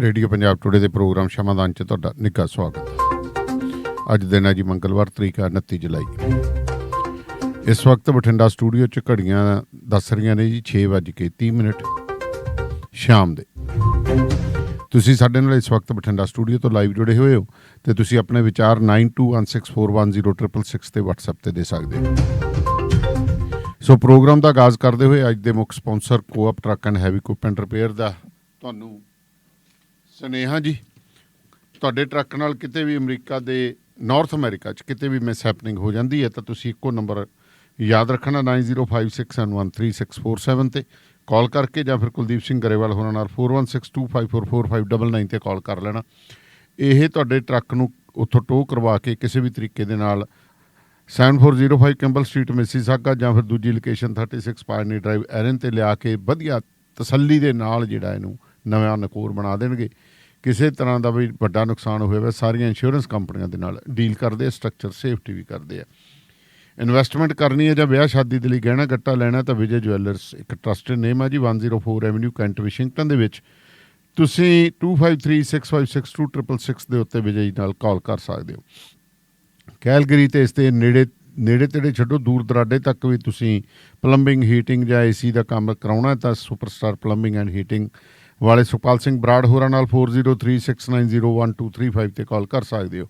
Radio Punjab today ਦੇ programme Shamadan ਚ ਤੁਹਾਡਾ ਨਿੱਘਾ ਸਵਾਗਤ। ਅੱਜ ਦਿਨ ਹੈ ਜੀ ਮੰਗਲਵਾਰ, ਤਰੀਕ ਹੈ 29 ਜੁਲਾਈ। ਇਸ ਵਕਤ ਬਠਿੰਡਾ ਸਟੂਡੀਓ ਚ ਘੜੀਆਂ ਦੱਸ ਰਹੀਆਂ ਨੇ ਜੀ 6:30 ਮਿੰਟ ਸ਼ਾਮ ਦੇ। ਤੁਸੀਂ ਸਾਡੇ ਨਾਲ ਇਸ ਵਕਤ ਬਠਿੰਡਾ ਸਟੂਡੀਓ ਤੋਂ ਲਾਈਵ ਜੁੜੇ ਹੋਏ ਹੋ ਤੇ ਤੁਸੀਂ ਆਪਣੇ ਵਿਚਾਰ 9216410666 ਤੇ WhatsApp ਤੇ ਦੇ ਸਕਦੇ ਹੋ। ਸੋ ਪ੍ਰੋਗਰਾਮ ਦਾ ਆਗਾਜ਼ ਕਰਦੇ ਹੋਏ ਅੱਜ ਦੇ ਮੁੱਖ sponsor co-op truck and heavy equipment repair ਦਾ ਤੁਹਾਨੂੰ ਸਨੇਹਾ ਜੀ, ਤੁਹਾਡੇ ਟਰੱਕ ਨਾਲ ਕਿਤੇ ਵੀ ਅਮਰੀਕਾ ਦੇ ਨਾਰਥ ਅਮਰੀਕਾ 'ਚ ਕਿਤੇ ਵੀ ਮਿਸ ਹੈਪਨਿੰਗ ਹੋ ਜਾਂਦੀ ਹੈ ਤਾਂ ਤੁਸੀਂ ਇੱਕੋ ਨੰਬਰ ਯਾਦ ਰੱਖਣਾ 9056713647 ਤੇ ਕਾਲ ਕਰਕੇ ਜਾਂ ਫਿਰ ਕੁਲਦੀਪ ਸਿੰਘ ਗਰੇਵਾਲ ਹੋਰਾਂ ਨਾਲ 4162544599 ਤੇ ਕਾਲ ਕਰ ਲੈਣਾ। ਇਹ ਤੁਹਾਡੇ ਟਰੱਕ ਨੂੰ ਉੱਥੋਂ ਟੋ ਕਰਵਾ ਕੇ ਕਿਸੇ ਵੀ ਤਰੀਕੇ ਦੇ ਨਾਲ 7405 ਕੈਂਬਲ ਸਟਰੀਟ ਮਿਸੀਸਾਗਾ ਜਾਂ ਫਿਰ ਦੂਜੀ ਲੋਕੇਸ਼ਨ 36 ਪਾਇਨੀ ਡਰਾਈਵ ਐਰਨ ਤੇ ਲਿਆ ਕੇ ਵਧੀਆ ਤਸੱਲੀ ਦੇ ਨਾਲ ਜਿਹੜਾ ਇਹਨੂੰ ਨਵਾਂ ਨਕੋਰ ਬਣਾ ਦੇਣਗੇ। ਕਿਸੇ ਤਰ੍ਹਾਂ ਦਾ ਵੀ ਵੱਡਾ ਨੁਕਸਾਨ ਹੋਵੇ ਵਾ ਸਾਰੀਆਂ ਇੰਸ਼ੋਰੈਂਸ ਕੰਪਨੀਆਂ ਦੇ ਨਾਲ ਡੀਲ ਕਰਦੇ ਆ ਸਟਰਕਚਰ ਸੇਫਟੀ ਵੀ ਕਰਦੇ ਆ। ਇਨਵੈਸਟਮੈਂਟ ਕਰਨੀ ਹੈ ਜਾਂ ਵਿਆਹ ਸ਼ਾਦੀ ਦੇ ਲਈ ਗਹਿਣਾ ਗੱਟਾ ਲੈਣਾ, ਤਾਂ ਵਿਜੇ ਜੁਐਲਰਸ ਇੱਕ ਟਰਸਟਡ ਨੇਮ ਆ ਜੀ 104 ਐਵਨਿਊ ਕੈਂਟ ਵਾਸ਼ਿੰਗਟਨ ਦੇ ਵਿੱਚ। ਤੁਸੀਂ 2536562266 ਦੇ ਉੱਤੇ ਵਿਜੇ ਨਾਲ ਕਾਲ ਕਰ ਸਕਦੇ ਹੋ। ਕੈਲਗਰੀ ਤੇ ਇਸ ਦੇ ਨੇੜੇ ਨੇੜੇ ਤੇੜੇ ਛੱਡੋ, ਦੂਰ ਦਰਾਡੇ ਤੱਕ ਵੀ ਤੁਸੀਂ ਪਲੰਬਿੰਗ ਹੀਟਿੰਗ ਜਾਂ ਏਸੀ ਦਾ ਕੰਮ ਕਰਾਉਣਾ ਤਾਂ ਸੁਪਰਸਟਾਰ ਪਲੰਬਿੰਗ ਐਂਡ ਹੀਟਿੰਗ ਵਾਲੇ ਸੁਖਪਾਲ ਸਿੰਘ ਬਰਾੜ ਹੋਰਾਂ ਨਾਲ 4036901235 ਤੇ ਕਾਲ ਕਰ ਸਕਦੇ ਹੋ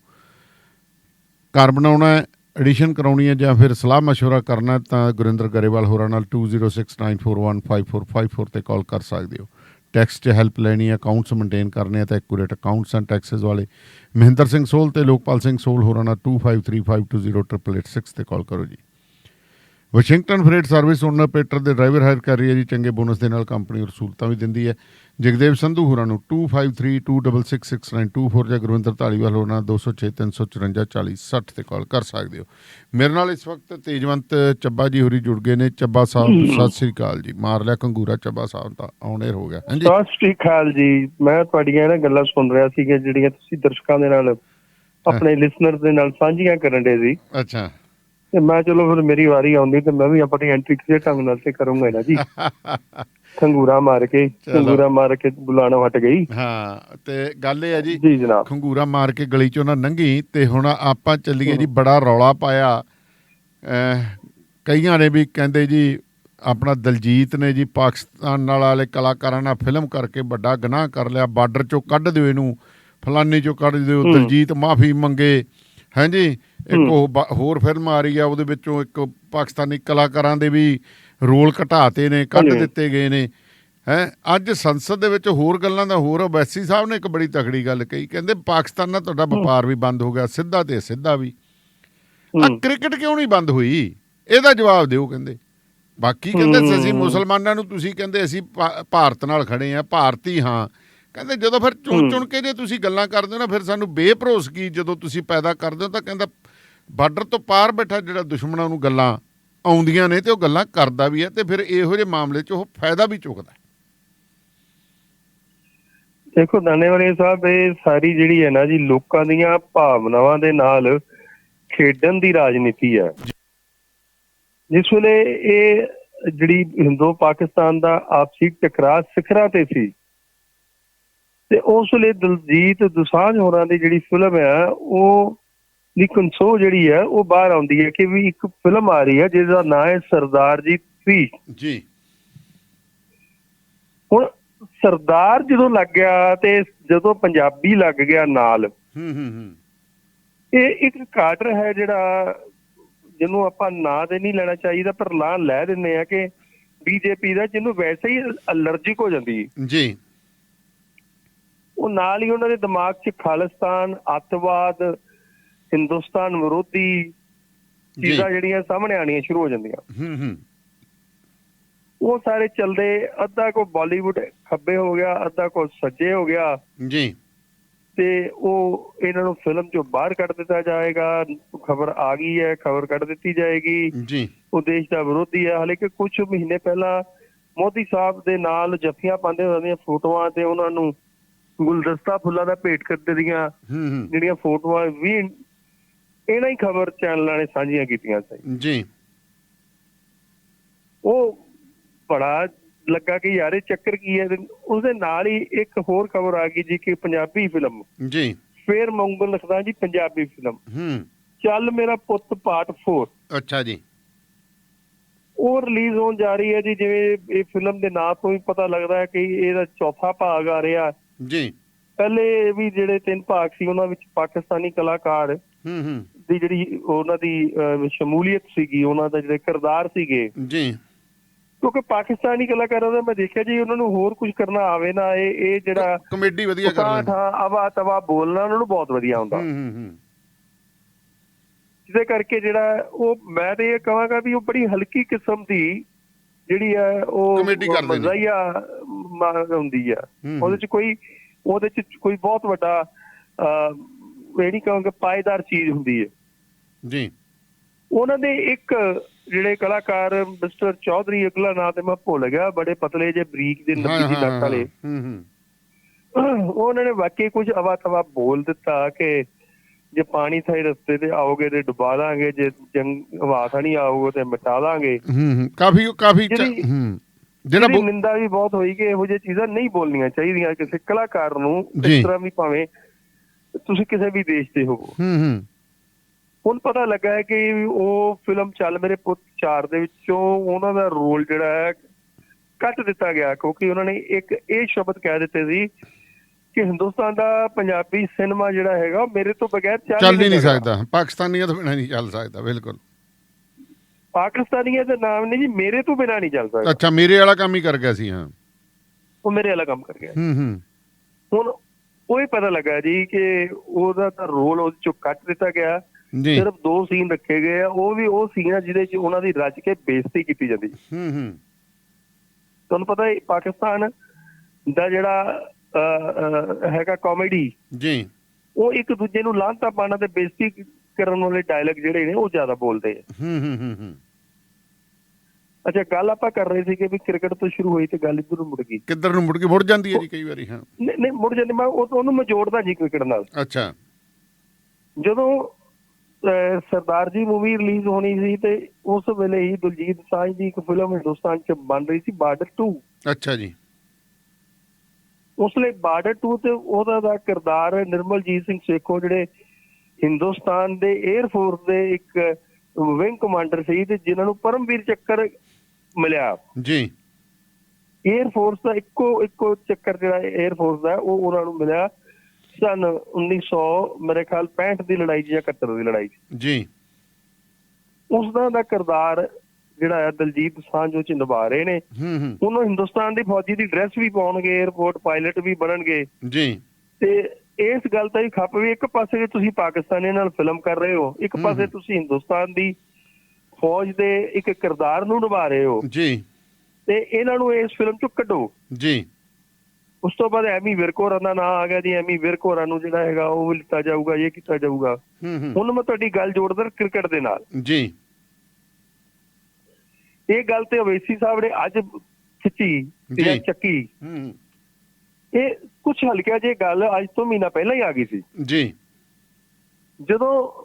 ਘਰ ਬਣਾਉਣਾ ਹੈ ਐਡੀਸ਼ਨ ਕਰਾਉਣੀ ਹੈ ਜਾਂ ਫਿਰ ਸਲਾਹ مشورہ ਕਰਨਾ ਹੈ ਤਾਂ ਗੁਰਿੰਦਰ ਗਰੇਵਾਲ ਹੋਰਾਂ ਨਾਲ 2069415454 ਤੇ ਕਾਲ ਕਰ ਸਕਦੇ ਹੋ ਟੈਕਸ 'ਚ ਹੈਲਪ ਲੈਣੀ ਹੈ ਅਕਾਊਂਟਸ ਮੇਨਟੇਨ ਕਰਨੇ ਆ ਤਾਂ ਐਕੂਰੇਟ ਅਕਾਊਂਟਸ ਐਂਡ ਟੈਕਸਸ ਵਾਲੇ ਮਹਿੰਦਰ ਸਿੰਘ ਸੋਲ ਤੇ ਲੋਕਪਾਲ ਸਿੰਘ ਸੋਲ ਹੋਰਾਂ ਨਾਲ 2535208886 ਤੇ ਕਾਲ ਕਰੋ ਜੀ Washington freight service owner Peter ਦੇ ਡਰਾਈਵਰ ਹਾਇਰ ਕਰ ਰਹੀ ਹੈ ਜੀ ਚੰਗੇ ਬੋਨਸ ਦੇ ਨਾਲ ਕੰਪਨੀ ਰਸੂਲਤਾਂ ਵੀ ਦਿੰਦੀ ਹੈ ਜਗਦੇਵ ਸੰਧੂ ਹੋਰਾਂ ਨੂੰ 2532666924 ਜਾਂ ਗੁਰਵਿੰਦਰ ਢਾਲੀਵਾਲ ਹੋਰਾਂ ਨਾਲ 2063544060 ਤੇ ਕਾਲ ਕਰ ਸਕਦੇ ਹੋ। ਮੇਰੇ ਨਾਲ ਇਸ ਵਕਤ ਤੇਜਵੰਤ ਚੱਬਾ ਜੀ ਹੋਰੀ ਜੁੜ ਗਏ ਨੇ। ਚੱਬਾ ਸਾਹਿਬ ਸਤਿ ਸ੍ਰੀ ਅਕਾਲ ਜੀ। ਮਾਰ ਲਿਆ ਕੰਗੂਰਾ ਚੱਬਾ ਸਾਹਿਬ ਤਾਂ ਆਨਰ ਹੋ ਗਿਆ। ਹਾਂਜੀ। ਸਤਿ ਸ਼੍ਰੀ ਅਕਾਲ ਜੀ। ਮੈਂ ਤੁਹਾਡੀਆਂ ਇਹਨਾਂ ਗੱਲਾਂ ਸੁਣ ਰਿਹਾ ਸੀ ਕਿ ਜਿਹੜੀਆਂ ਤੁਸੀਂ ਦਰਸ਼ਕਾਂ ਦੇ ਨਾਲ ਆਪਣੇ ਲਿਸਨਰ ਦੇ ਨਾਲ ਸਾਂਝੀਆਂ ਕਰਨ ਦੇ ਸੀ। ਅੱਛਾ। ਤੇ ਮੈਂ ਚਲੋ ਫਿਰ ਮੇਰੀ ਵਾਰੀ ਆਉਂਦੀ ਤੇ ਮੈਂ ਵੀ ਆਪਣੀ ਐਂਟਰੀ ਕਿਸੇ ਢੰਗ ਨਾਲ ਤੇ ਕਰੂੰਗਾ ਨਾ ਜੀ ਖੰਗੂਰਾ ਮਾਰ ਕੇ। ਖੰਗੂਰਾ ਮਾਰ ਕੇ ਬੁਲਾਣਾ ਹਟ ਗਈ। ਹਾਂ ਤੇ ਗੱਲ ਇਹ ਹੈ ਜੀ ਜੀ ਜਨਾਬ। ਖੰਗੂਰਾ ਮਾਰ ਕੇ ਗਲੀ ਚੋਂ ਨਾ ਲੰਘੀ ਤੇ ਹੁਣ ਆਪਾਂ ਚੱਲੀਏ ਜੀ ਬੜਾ ਰੌਲਾ ਪਾਇਆ। ਕਈਆਂ ਨੇ ਵੀ ਕਹਿੰਦੇ ਜੀ ਆਪਣਾ ਦਲਜੀਤ ਨੇ ਜੀ ਪਾਕਿਸਤਾਨ ਨਾਲ ਵਾਲੇ ਕਲਾਕਾਰਾਂ ਨਾਲ ਫਿਲਮ ਕਰਕੇ ਵੱਡਾ ਗੁਨਾਹ ਕਰ ਲਿਆ ਬਾਰਡਰ ਚੋਂ ਕੱਢ ਦਿਓ ਇਹਨੂੰ ਫਲਾਨੀ ਚੋਂ ਕੱਢ ਦਿਓ। ਦਲਜੀਤ ਮਾਫੀ ਮੰਗੇ। ਹਾਂਜੀ ਇੱਕ ਉਹ ਹੋਰ ਫਿਲਮ ਆ ਰਹੀ ਆ ਉਹਦੇ ਵਿੱਚੋਂ ਇੱਕ ਪਾਕਿਸਤਾਨੀ ਕਲਾਕਾਰਾਂ ਦੇ ਵੀ ਰੋਲ ਘਟਾਤੇ ਨੇ ਕੱਢ। ਦਿੱਤੇ ਗਏ ਨੇ। ਹੈ ਅੱਜ ਸੰਸਦ ਦੇ ਵਿੱਚ ਹੋਰ ਗੱਲਾਂ ਦਾ ਹੋਰ ਓਵੈਸੀ ਸਾਹਿਬ ਨੇ ਇੱਕ ਬੜੀ ਤਕੜੀ ਗੱਲ ਕਹੀ ਕਹਿੰਦੇ ਪਾਕਿਸਤਾਨ ਨਾਲ ਤੁਹਾਡਾ ਵਪਾਰ ਵੀ ਬੰਦ ਹੋ ਗਿਆ ਸਿੱਧਾ ਤੇ ਸਿੱਧਾ ਵੀ। ਆ। ਕ੍ਰਿਕਟ ਕਿਉਂ ਨਹੀਂ ਬੰਦ ਹੋਈ? ਇਹਦਾ ਜਵਾਬ ਦਿਓ ਕਹਿੰਦੇ। ਬਾਕੀ ਕਹਿੰਦੇ ਸੀ ਅਸੀਂ। ਮੁਸਲਮਾਨਾਂ ਨੂੰ ਤੁਸੀਂ ਕਹਿੰਦੇ ਅਸੀਂ ਭਾਰਤ ਨਾਲ ਖੜੇ ਆ ਭਾਰਤੀ ਹਾਂ। ਕਹਿੰਦੇ ਜਦੋਂ ਫਿਰ ਚੁਣ। ਚੁਣ ਕੇ ਜੇ ਤੁਸੀਂ ਗੱਲਾਂ ਕਰਦੇ ਹੋ ਨਾ ਫਿਰ ਸਾਨੂੰ ਬੇਭਰੋਸਗੀ ਜਦੋਂ ਤੁਸੀਂ ਪੈਦਾ ਕਰਦੇ ਹੋ ਤਾਂ ਕਹਿੰਦਾ ਬਾਰਡਰ ਤੋਂ ਪਾਰ ਬੈਠਾ ਜਿਹੜਾ ਦੁਸ਼ਮਣਾਂ ਨੂੰ ਗੱਲਾਂ ਆਉਂਦੀਆਂ ਨੇ ਤੇ ਉਹ ਗੱਲਾਂ ਕਰਦਾ ਵੀ ਹੈ ਤੇ ਫਿਰ ਇਹੋ ਜਿਹੇ ਮਾਮਲੇ 'ਚ ਉਹ ਫਾਇਦਾ ਵੀ ਚੁੱਕਦਾ ਹੈ। ਦੇਖੋ ਦਾਨੇਵਾਲੇ ਸਾਹਿਬ ਇਹ ਸਾਰੀ ਜਿਹੜੀ ਹੈ ਨਾ ਜੀ ਲੋਕਾਂ ਦੀਆਂ ਭਾਵਨਾਵਾਂ ਦੇ ਨਾਲ ਖੇਡਣ ਦੀ ਰਾਜਨੀਤੀ ਹੈ ਜਿਸ ਵੇਲੇ ਇਹ ਜਿਹੜੀ ਹਿੰਦੂ ਪਾਕਿਸਤਾਨ ਦਾ ਆਪਸੀ ਟਕਰਾਅ ਸਿਖਰਾਂ ਤੇ ਸੀ ਤੇ ਉਸ ਵੇਲੇ ਦਲਜੀਤ ਦੁਸਾਂਝ ਹੋਰਾਂ ਦੀ ਜਿਹੜੀ ਫਿਲਮ ਹੈ ਉਹ ਦੀ ਕੰਸੋ ਜਿਹੜੀ ਹੈ ਉਹ ਬਾਹਰ ਆਉਂਦੀ ਹੈ ਕਿ ਵੀ ਇੱਕ ਫਿਲਮ ਆ ਰਹੀ ਹੈ ਜਿਸ ਦਾ ਨਾਮ ਹੈ ਸਰਦਾਰ ਜੀ 3 ਜੀ। ਹੁਣ ਸਰਦਾਰ ਜਦੋਂ ਲੱਗ ਗਿਆ ਤੇ ਜਦੋਂ ਪੰਜਾਬੀ ਲੱਗ ਗਿਆ ਨਾਲ ਹੂੰ ਹੂੰ ਹੂੰ। ਇਹ ਇੱਕ ਕਾਡਰ ਹੈ ਜਿਹੜਾ ਜਿਹਨੂੰ ਆਪਾਂ ਨਾਂ ਤੇ ਨਹੀਂ ਲੈਣਾ ਚਾਹੀਦਾ ਪਰ ਲਾਂ ਲੈ ਦਿੰਦੇ ਆ ਕਿ ਬੀਜੇਪੀ ਦਾ ਜਿਹਨੂੰ ਵੈਸੇ ਹੀ ਅਲਰਜੀਕ ਹੋ ਜਾਂਦੀ। ਜੀ। ਉਹ ਨਾਲ ਹੀ ਉਹਨਾਂ ਦੇ ਦਿਮਾਗ 'ਚ ਖਾਲਿਸਤਾਨ ਅੱਤਵਾਦ ਹਿੰਦੁਸਤਾਨ ਵਿਰੋਧੀ ਚੀਜ਼ਾਂ ਜਿਹੜੀਆਂ ਸਾਹਮਣੇ ਆਣੀਆਂ ਸ਼ੁਰੂ ਹੋ ਜਾਂਦੀਆਂ। ਹੂੰ ਹੂੰ। ਉਹ ਸਾਰੇ ਚੱਲਦੇ ਅੱਧਾ ਕੋ ਬਾਲੀਵੁੱਡ ਖੱਬੇ ਹੋ ਗਿਆ ਅੱਧਾ ਕੋ ਸੱਜੇ ਹੋ ਗਿਆ। ਜੀ। ਤੇ ਉਹ ਇਹਨਾਂ ਨੂੰ ਫਿਲਮ ਚੋਂ ਬਾਹਰ ਕੱਢ ਦਿੱਤਾ ਜਾਏਗਾ। ਖਬਰ ਆ ਗਈ ਹੈ ਖਬਰ ਕੱਢ ਦਿੱਤੀ ਜਾਏਗੀ। ਜੀ। ਉਹ ਦੇਸ਼ ਦਾ ਵਿਰੋਧੀ ਹੈ। ਹਾਲੇ ਕਿ ਕੁਝ ਮਹੀਨੇ ਪਹਿਲਾਂ ਮੋਦੀ ਸਾਹਿਬ ਦੇ ਨਾਲ ਜੱਫੀਆਂ ਪਾਉਂਦੇ ਹੋਏ ਦੀਆਂ ਫੋਟੋਆਂ ਤੇ ਉਹਨਾਂ ਨੂੰ ਗੁਲਦਸਤਾ ਫੁੱਲਾਂ ਦਾ ਭੇਟ ਕਰਦੇ ਦੀਆਂ ਜਿਹੜੀਆਂ ਫੋਟੋਆਂ ਵੀ ਇਹਨਾਂ ਹੀ ਖਬਰ ਚੈਨਲਾਂ ਨੇ ਸਾਂਝੀਆਂ ਕੀਤੀਆਂ ਸੀ। ਜੀ। ਉਹ ਬੜਾ ਲੱਗਾ ਕਿ ਯਾਰ ਇਹ ਚੱਕਰ ਕੀ ਹੈ? ਤੇ ਉਸਦੇ ਨਾਲ ਹੀ ਇੱਕ ਹੋਰ ਖਬਰ ਆ ਗਈ ਜੀ ਕਿ ਪੰਜਾਬੀ ਫਿਲਮ ਜੀ। ਫੇਰ ਮੰਗਲ ਲਿਖਦਾ ਜੀ ਪੰਜਾਬੀ ਫਿਲਮ। ਹੂੰ। ਚੱਲ ਮੇਰਾ ਪੁੱਤ ਪਾਰਟ 4 ਅੱਛਾ ਜੀ। ਉਹ ਰਿਲੀਜ਼ ਹੋਣ ਜਾ ਰਹੀ ਹੈ ਜੀ ਜਿਵੇਂ ਇਹ ਫਿਲਮ ਦੇ ਨਾਂ ਤੋਂ ਹੀ ਪਤਾ ਲੱਗਦਾ ਹੈ ਕਿ ਇਹਦਾ ਚੌਥਾ ਭਾਗ ਆ ਰਿਹਾ। ਜੀ। ਪਹਿਲੇ ਵੀ ਜਿਹੜੇ ਤਿੰਨ ਭਾਗ ਸੀ ਉਹਨਾਂ ਵਿੱਚ ਪਾਕਿਸਤਾਨੀ ਕਲਾਕਾਰ ਹੂੰ ਹੂੰ। ਦੀ ਜਿਹੜੀ ਉਹਨਾਂ ਦੀ ਸ਼ਮੂਲੀਅਤ ਸੀਗੀ ਉਹਨਾਂ ਦਾ ਜਿਹੜੇ ਕਿਰਦਾਰ ਸੀਗੇ। ਜੀ। ਕਿਉਂਕਿ ਪਾਕਿਸਤਾਨੀ ਕਲਾਕਾਰਾਂ ਦਾ ਮੈਂ ਦੇਖਿਆ ਜੀ ਉਹਨਾਂ ਨੂੰ ਹੋਰ ਕੁਝ ਕਰਨਾ ਆਵੇ ਨਾ ਇਹ ਇਹ ਜਿਹੜਾ ਕਮੇਡੀ ਵਧੀਆ ਕਰ ਉਠਾ ਲੈਂਦੇ। ਠਾ ਅਵਾ ਤਵਾ ਬੋਲਣਾ ਉਹਨਾਂ ਨੂੰ ਬਹੁਤ ਵਧੀਆ ਹੁੰਦਾ ਹੂੰ ਹੂੰ ਹੂੰ। ਜਿਹਦੇ ਕਰਕੇ ਜਿਹੜਾ ਉਹ ਮੈਂ ਤੇ ਇਹ ਕਹਾਂਗਾ ਵੀ ਉਹ ਬੜੀ ਹਲਕੀ ਕਿਸਮ ਦੀ ਜਿਹੜੀ ਹੈ ਉਹ Comedy ਕਰਦੇ ਨੇ। ਮਜ਼ਾਈਆ ਮ- ਹੁੰਦੀ ਆ। ਹੂੰ, ਉਹਦੇ ਚ ਕੋਈ ਉਹਦੇ ਚ ਕੋਈ ਬਹੁਤ ਵੱਡਾ ਅਹ, ਇਹ ਨਹੀਂ ਕਹਾਂਗਾ ਪਾਇਦਾਰ ਚੀਜ਼ ਹੁੰਦੀ ਹੈ। ਜੀ। ਉਹਨਾਂ ਦੇ ਇੱਕ ਜਿਹੜੇ ਕਲਾਕਾਰ ਮਿਸਟਰ ਚੌਧਰੀ ਅਗਲਾ ਨਾਂ ਤੇ ਮੈਂ ਭੁੱਲ ਗਿਆ ਬੜੇ ਪਤਲੇ ਜੇ ਬਰੀਕ ਦੇ ਹਾਂ ਨੱਬੀ ਦੀ ਹਾਂ ਲੱਤ ਹਾਂ, ਵਾਲੇ ਹੂੰ। ਹੂੰ ਉਹਨਾਂ ਨੇ ਵਾਕਈ ਕੁਝ ਅਵਾ ਤਵਾ ਬੋਲ ਦਿੱਤਾ ਕਿ ਜੇ ਪਾਣੀ ਥਾਈ ਰਸਤੇ ਤੇ ਆਓਗੇ ਤੇ ਡੁਬਾ ਦਾਂਗੇ ਜੇ ਜੰਗ ਹਵਾ ਥਾਣੀ ਆਓਗੇ ਤੇ ਮਿਟਾ ਦਾਂਗੇ ਹੂੰ ਹੂੰ ਕਾਫੀ ਕਾਫੀ ਜਿਹੜੀ- ਹੂੰ ਨਿੰਦਾ ਵੀ ਬਹੁਤ ਹੋਈ ਕਿ ਇਹੋ ਜਿਹੀ ਚੀਜ਼ਾਂ ਨਹੀਂ ਬੋਲਣੀਆਂ ਚਾਹੀਦੀਆਂ ਕਿਸੇ ਕਲਾਕਾਰ ਨੂੰ। ਇਸ ਤਰ੍ਹਾਂ ਵੀ ਭਾਵੇਂ ਤੁਸੀਂ ਕਿਸੇ ਵੀ ਦੇਸ਼ ਦੇ ਹੋਵੋ। ਹੂੰ ਹੂੰ। ਹੁਣ ਪਤਾ ਲੱਗਾ ਹੈ ਕਿ ਉਹ ਫਿਲਮ ਚੱਲ ਮੇਰੇ ਪੁੱਤ 4 ਦੇ ਵਿੱਚੋਂ ਉਹਨਾਂ ਦਾ ਰੋਲ ਜਿਹੜਾ ਹੈ ਕੱਟ ਦਿੱਤਾ ਗਿਆ ਕਿਉਂਕਿ ਉਹਨਾਂ ਨੇ ਇੱਕ ਇਹ ਸ਼ਬਦ ਕਹਿ ਦਿੱਤੇ ਸੀ ਕਿ ਹਿੰਦੁਸਤਾਨ ਦਾ ਪੰਜਾਬੀ ਸਿਨੇਮਾ ਜਿਹੜਾ ਹੈਗਾ ਉਹ ਮੇਰੇ ਤੋਂ ਬਗੈਰ ਚੱਲ ਹੀ ਨਹੀਂ ਸਕਦਾ। ਪਾਕਿਸਤਾਨੀਆਂ ਤੋਂ ਬਿਨਾਂ ਨਹੀਂ ਚੱਲ ਸਕਦਾ ਬਿਲਕੁਲ। ਪਾਕਿਸਤਾਨੀਆਂ ਦੇ ਨਾਮ ਨੇ ਜੀ ਮੇਰੇ ਤੋਂ ਬਿਨਾ ਨਹੀਂ ਚੱਲ ਸਕਦਾ। ਅੱਛਾ ਮੇਰੇ ਵਾਲਾ ਕੰਮ ਹੀ ਕਰ ਗਿਆ ਸੀ ਹਾਂ। ਉਹ ਮੇਰੇ ਵਾਲਾ ਕੰਮ ਕਰ ਗਿਆ। ਹੂੰ ਹੂੰ। ਹੁਣ ਉਹ ਹੀ ਪਤਾ ਲੱਗਾ ਜੀ ਕਿ ਉਹਦਾ ਤਾਂ ਰੋਲ ਉਹਦੇ ਚੋਂ ਕੱਟ ਦਿੱਤਾ ਗਿਆ। ਸਿਰਫ ਦੋ ਸੀਨ ਰੱਖੇ ਗਏ ਆ ਉਹ ਵੀ ਉਹ ਸੀਨ ਆ ਜਿਹਦੇ ਚ ਉਹਨਾਂ ਦੀ ਰੱਜ ਕੇ ਬੇਇੱਜ਼ਤੀ ਕੀਤੀ ਜਾਂਦੀ। ਹੂੰ ਹੂੰ। ਤੁਹਾਨੂੰ ਪਤਾ ਹੈ ਪਾਕਿਸਤਾਨ ਦਾ ਜਿਹੜਾ ਹੈਗਾ ਕਾਮੇਡੀ ਜੀ। ਉਹ ਇੱਕ ਦੂਜੇ ਨੂੰ ਲਾਂਤਾ ਪਾਣਾ ਤੇ ਬੇਇੱਜ਼ਤੀ ਕਰਨ ਵਾਲੇ ਡਾਇਲੌਗ ਜਿਹੜੇ ਨੇ ਉਹ ਜ਼ਿਆਦਾ ਬੋਲਦੇ ਆ। ਹੂੰ ਹੂੰ ਹੂੰ ਹੂੰ। ਅੱਛਾ ਗੱਲ ਆਪਾਂ ਕਰ ਰਹੇ ਸੀ ਕਿ ਵੀ ਕ੍ਰਿਕਟ ਤੋਂ ਸ਼ੁਰੂ ਹੋਈ ਤੇ ਗੱਲ ਇੱਧਰ ਨੂੰ ਮੁੜ ਗਈ। ਕਿੱਧਰ ਨੂੰ ਮੁੜ ਕੇ ਮੁੜ ਜਾਂਦੀ ਹੈ ਜੀ ਕਈ ਵਾਰੀ ਹਾਂ। ਨਹੀਂ ਨਹੀਂ, ਮੁੜ ਜਾਂਦੀ। ਮੈਂ ਉਹ- ਉਹਨੂੰ ਮੈਂ ਜੋੜਦਾ ਜੀ ਕ੍ਰਿਕਟ ਨਾਲ। ਅੱਛਾ। ਜਦੋਂ ਸਰਦਾਰ ਜੀ ਮੂਵੀ ਰਿਲੀਜ਼ ਹੋਣੀ ਸੀ ਤੇ ਉਸ ਵੇਲੇ ਹੀ ਦਲਜੀਤ ਸਾਂਝ ਦੀ ਇੱਕ ਫਿਲਮ ਹਿੰਦੁਸਤਾਨ 'ਚ ਬਣ ਰਹੀ ਸੀ ਬਾਰਡਰ 2 ਅੱਛਾ ਜੀ। ਉਸ ਲਈ ਬਾਰਡਰ 2 ਤੇ ਉਹਦਾ ਦਾ ਕਿਰਦਾਰ ਨਿਰਮਲਜੀਤ ਸਿੰਘ ਸੇਖੋ ਜਿਹੜੇ ਹਿੰਦੁਸਤਾਨ ਦੇ 에ਅਰ ਫੋਰਸ ਦੇ ਇੱਕ ਵਿੰਗ ਕਮਾਂਡਰ ਸੀ ਤੇ ਜਿਨ੍ਹਾਂ ਨੂੰ ਪਰਮਵੀਰ ਚੱਕਰ ਮਿਲਿਆ। ਜੀ। 에ਅਰ ਫੋਰਸ ਦਾ ਇੱਕੋ ਇੱਕੋ ਚੱਕਰ ਜਿਹੜਾ 에ਅਰ ਫੋਰਸ ਦਾ ਉਹ ਉਹਨਾਂ ਨੂੰ ਮਿਲਿਆ ਸਨ 1900 ਮੇਰੇ ਖਿਆਲ 65 ਦੀ ਲੜਾਈ ਜਾਂ 71 ਦੀ ਲੜਾਈ। ਜੀ। ਉਸ ਦਾ ਦਾ ਕਿਰਦਾਰ ਜਿਹੜਾ ਹੈ ਦਲਜੀਤ ਸਾਂਝ ਉਹ ਚ ਨਿਭਾ ਰਹੇ ਨੇ। ਉਹਨੂੰ ਹਿੰਦੁਸਤਾਨ ਦੀ ਫੌਜੀ ਦੀ ਡਰੈਸ ਵੀ ਪਾਉਣਗੇ 에어ਪੋਰਟ ਪਾਇਲਟ ਵੀ ਬਣਨਗੇ। ਜੀ। ਤੇ ਇਸ ਗੱਲ ਤਾਂ ਹੀ ਖੱਪ ਵੀ ਇੱਕ ਪਾਸੇ ਤੁਸੀਂ ਪਾਕਿਸਤਾਨੀਆਂ ਨਾਲ ਫਿਲਮ ਕਰ ਰਹੇ ਹੋ ਇੱਕ ਪਾਸੇ। ਤੁਸੀਂ ਹਿੰਦੁਸਤਾਨ ਦੀ ਫੌਜ ਦੇ ਇੱਕ ਕਿਰਦਾਰ ਨੂੰ ਨਿਭਾ ਰਹੇ ਹੋ। ਜੀ। ਤੇ ਇਹਨਾਂ ਨੂੰ ਇਸ ਫਿਲਮ ਚੋਂ ਕੱਢੋ। ਜੀ। ਉਸ ਤੋਂ ਬਾਅਦ ਐਮੀ ਵਿਰਕ ਹੋਰਾਂ ਦਾ ਨਾਂ ਆ ਗਿਆ ਜੀ ਐਮੀ ਵਿਰਕ ਹੋਰਾਂ ਨੂੰ ਜਿਹੜਾ ਹੈਗਾ ਉਹ ਲਿੱਤਾ ਜਾਊਗਾ ਇਹ ਕੀਤਾ ਜਾਊਗਾ। ਹੁਣ ਮੈਂ ਤੁਹਾਡੀ ਗੱਲ ਜੋੜਦਾ ਕ੍ਰਿਕਟ ਦੇ ਨਾਲ। ਜੀ। ਇਹ ਗੱਲ ਤੇ ਓਵੈਸੀ ਸਾਹਿਬ ਨੇ ਅੱਜ ਖਿੱਚੀ ਜਾਂ ਜੀ। ਚੱਕੀ। ਹੂੰ। ਇਹ ਕੁਝ ਹਲਕਿਆ ਜੇ ਗੱਲ ਅੱਜ ਤੋਂ ਮਹੀਨਾ ਪਹਿਲਾਂ ਹੀ ਆ ਗਈ ਸੀ। ਜੀ। ਜਦੋਂ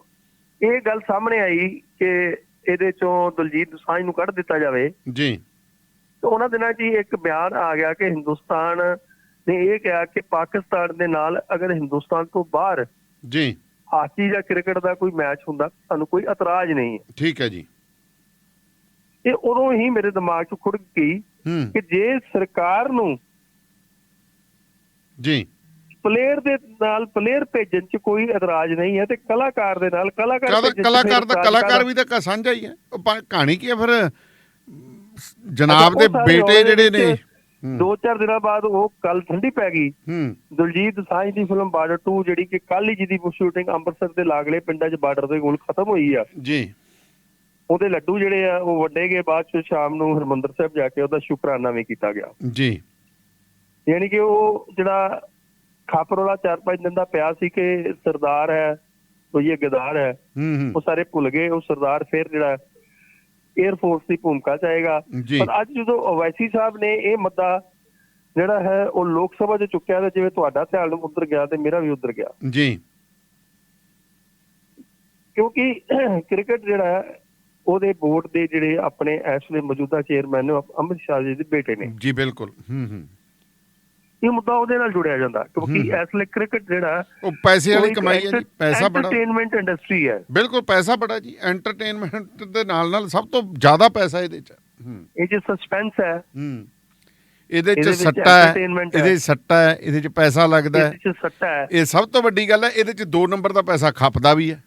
ਇਹ ਗੱਲ ਸਾਹਮਣੇ ਆਈ ਕਿ ਇਹਦੇ ਚੋਂ ਦਲਜੀਤ ਦੋਸਾਂਝ ਨੂੰ ਕੱਢ ਦਿੱਤਾ ਜਾਵੇ ਜੀ। ਤਾਂ ਉਹਨਾਂ ਦਿਨਾਂ 'ਚ ਹੀ ਇੱਕ ਬਿਆਨ ਆ ਗਿਆ ਕਿ ਹਿੰਦੁਸਤਾਨ ਨੇ ਇਹ ਕਿਹਾ ਕਿ ਪਾਕਿਸਤਾਨ ਦੇ ਨਾਲ ਅਗਰ ਹਿੰਦੁਸਤਾਨ ਤੋਂ ਬਾਹਰ ਜੀ। ਹਾਕੀ ਜਾਂ ਕ੍ਰਿਕਟ ਦਾ ਕੋਈ ਮੈਚ ਹੁੰਦਾ ਸਾਨੂੰ ਕੋਈ ਇਤਰਾਜ਼ ਨਹੀਂ ਹੈ। ਠੀਕ ਹੈ ਜੀ। ਇਹ ਉਦੋਂ ਹੀ ਮੇਰੇ ਦਿਮਾਗ 'ਚ ਖੁੜ ਗਈ ਕਿ ਜੇ ਸਰਕਾਰ ਨੂੰ ਜੀ। ਪਲੇਅਰ ਦੇ ਨਾਲ ਪਲੇਅਰ ਭੇਜਣ 'ਚ ਕੋਈ ਇਤਰਾਜ਼ ਨਹੀਂ ਹੈ ਤੇ ਕਲਾਕਾਰ ਦੇ ਨਾਲ ਕਲਾਕਾਰ ਕਲਾਕਾਰ ਦਾ ਕਲਾਕਾਰ ਵੀ ਤਾਂ ਸਾਂਝਾ ਹੀ ਹੈ। ਕਹਾਣੀ ਕੀ ਹੈ ਫਿਰ? ਜਨਾਬ ਦੇ ਬੇਟੇ ਜਿਹੜੇ ਨੇ। ਦੋ ਚਾਰ ਦਿਨਾਂ ਬਾਅਦ ਉਹ ਕੱਲ ਠੰਡੀ ਪੈ ਗਈ। ਹੂੰ। ਦਲਜੀਤ ਸਾਂਝ ਦੀ ਫਿਲਮ ਬਾਰਡਰ 2 ਜਿਹੜੀ ਕਿ ਕੱਲ ਹੀ ਜਿਹਦੀ ਸ਼ੂਟਿੰਗ ਅੰਮ੍ਰਿਤਸਰ ਦੇ ਲਾਗਲੇ ਪਿੰਡਾਂ 'ਚ ਬਾਰਡਰ ਦੇ ਕੋਲ ਖਤਮ ਹੋਈ ਆ। ਜੀ। ਉਹਦੇ ਲੱਡੂ ਜਿਹੜੇ ਆ ਉਹ ਵੱਡੇ ਗਏ ਬਾਅਦ 'ਚ ਸ਼ਾਮ ਨੂੰ ਹਰਮੰਦਰ ਸਾਹਿਬ ਜਾ ਕੇ ਉਹਦਾ ਸ਼ੁਕਰਾਨਾ ਵੀ ਕੀਤਾ ਗਿਆ। ਜੀ। ਯਾਨੀ ਕਿ ਉਹ ਜਿਹੜਾ ਖਾਪਰੋਲਾ ਚਾਰ ਪੰਜ ਦਿਨ ਦਾ ਪਿਆ ਸੀ ਕਿ ਸਰਦਾਰ ਹੈ ਉਹ ਇਹ ਗਦਾਰ ਹੈ ਉਹ ਸਾਰੇ ਭੁੱਲ ਗਏ ਉਹ ਸਰਦਾਰ ਫਿਰ ਜਿਹੜਾ 에ਅਰ ਫੋਰਸ ਦੀ ਭੂਮਿਕਾ 'ਚ ਆਏਗਾ। ਜੀ। ਪਰ ਅੱਜ ਜਦੋਂ ਓਵੈਸੀ ਸਾਹਿਬ ਨੇ ਇਹ ਮੁੱਦਾ ਜਿਹੜਾ ਹੈ ਉਹ ਲੋਕ ਸਭਾ 'ਚ ਚੁੱਕਿਆ ਤੇ ਜਿਵੇਂ ਤੁਹਾਡਾ ਧਿਆਨ ਉਧਰ ਗਿਆ ਤੇ ਮੇਰਾ ਵੀ ਉਧਰ ਗਿਆ। ਜੀ। ਕਿਉਂਕਿ ਕ੍ਰਿਕਟ ਜਿਹੜਾ ਉਹਦੇ ਬੋਰਡ ਦੇ ਜਿਹੜੇ ਆਪਣੇ ਇਸ ਵੇਲੇ ਮੌਜੂਦਾ ਚੇਅਰਮੈਨ ਨੇ ਅਮਿਤ ਸ਼ਾਹ ਜੀ ਦੇ ਬੇਟੇ ਨੇ। ਜੀ ਬਿਲਕੁਲ। ਹੂੰ ਹੂੰ। ਇਹ ਮੁੱਦਾ ਉਹਦੇ ਨਾਲ ਜੁੜਿਆ ਜਾਂਦਾ ਕਿਉਂਕਿ। ਇਸ ਵੇਲੇ ਕ੍ਰਿਕਟ ਜਿਹੜਾ ਉਹ ਪੈਸੇ ਵਾਲੀ ਕਮਾਈ ਹੈ ਜੀ ਪੈਸਾ ਬੜਾ। ਐਂਟਰਟੇਨਮੈਂਟ ਇੰਡਸਟਰੀ ਹੈ। ਬਿਲਕੁਲ ਪੈਸਾ ਬੜਾ ਜੀ ਐਂਟਰਟੇਨਮੈਂਟ ਦੇ ਨਾਲ ਨਾਲ ਸਭ ਤੋਂ ਜ਼ਿਆਦਾ ਪੈਸਾ ਇਹਦੇ ਚ ਹੂੰ। ਇਹ ਜੇ ਸਸਪੈਂਸ ਹੈ ਹੂੰ। ਇਹਦੇ ਚ ਸੱਟਾ ਹੈ। ਇਹਦੇ 'ਚ ਸੱਟਾ ਹੈ ਇਹਦੇ ਚ ਪੈਸਾ ਲੱਗਦਾ ਹੈ। ਇਹਦੇ ਚ ਸੱਟਾ ਹੈ। ਇਹ ਸਭ ਤੋਂ ਵੱਡੀ ਗੱਲ ਹੈ ਇਹਦੇ ਚ 2 ਨੰਬਰ ਦਾ ਪੈਸਾ ਖਪਦਾ ਵੀ ਹੈ।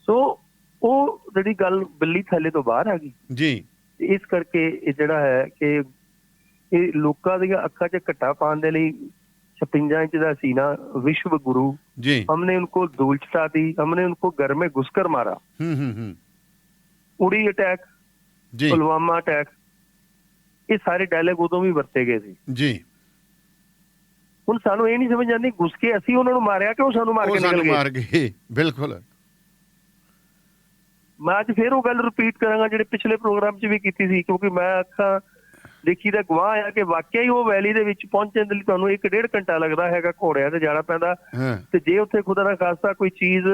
ਸੋ ਉਹ ਜਿਹੜੀ ਗੱਲ ਬਿੱਲੀ ਥੱਲੇ ਤੋਂ ਬਾਹਰ ਆ ਗਈ। ਜੀ। ਇਸ ਕਰਕੇ ਇਹ ਜਿਹੜਾ ਹੈ ਕਿ ਇਹ ਲੋਕਾਂ ਦੀਆਂ ਅੱਖਾਂ 'ਚ ਘਟਾ ਪਾਉਣ ਦੇ ਲਈ 56 इंच ਦਾ ਸੀ ਵਿਸ਼ਵ ਗੁਰੂ ਜੀ। ਹਮਨੇ ਉਨਕੋ ਦੂਲਚਤਾ ਦੀ ਹਮਨੇ ਉਨਕੋ ਘਰ ਮੇ ਘੁਸਕਰ ਮਾਰਾ। ਹੂੰ ਹੂੰ ਉੜੀ ਅਟੈਕ ਜੀ। ਪੁਲਵਾਮਾ ਅਟੈਕ ਇਹ ਸਾਰੇ ਡਾਇਲੌਗ ਉਦੋਂ ਵੀ ਵਰਤੇ ਗਏ ਸੀ। ਜੀ। ਹੁਣ ਸਾਨੂੰ ਇਹ ਨਹੀਂ ਸਮਝ ਆਉਂਦੀ ਗੁਸਕੇ ਅਸੀਂ ਉਹਨਾਂ ਨੂੰ ਮਾਰਿਆ ਕਿ ਉਹ ਸਾਨੂੰ ਮਾਰ ਕੇ ਨਿਕਲ ਗਏ ਬਿਲਕੁਲ। ਮੈਂ ਅੱਜ ਫੇਰ ਉਹ ਗੱਲ ਰਿਪੀਟ ਕਰਾਂਗਾ ਜਿਹੜੇ ਪਿਛਲੇ ਪ੍ਰੋਗਰਾਮ 'ਚ ਵੀ ਕੀਤੀ ਸੀ ਕਿਉਂਕਿ ਮੈਂ ਅੱਖਾਂ ਦੇਖੀ ਦਾ ਗਵਾਹ ਆ ਕਿ ਵਾਕਿਆ ਹੀ ਉਹ ਵੈਲੀ ਦੇ ਵਿੱਚ ਪਹੁੰਚਣ ਦੇ ਲਈ ਤੁਹਾਨੂੰ ਇੱਕ ਡੇਢ ਘੰਟਾ ਲੱਗਦਾ ਹੈਗਾ ਘੋੜਿਆਂ ਤੇ ਜਾਣਾ ਪੈਂਦਾ ਤੇ ਜੇ ਉੱਥੇ ਖੁਦਾ ਨਾ ਖਾਸਤਾ ਕੋਈ ਚੀਜ਼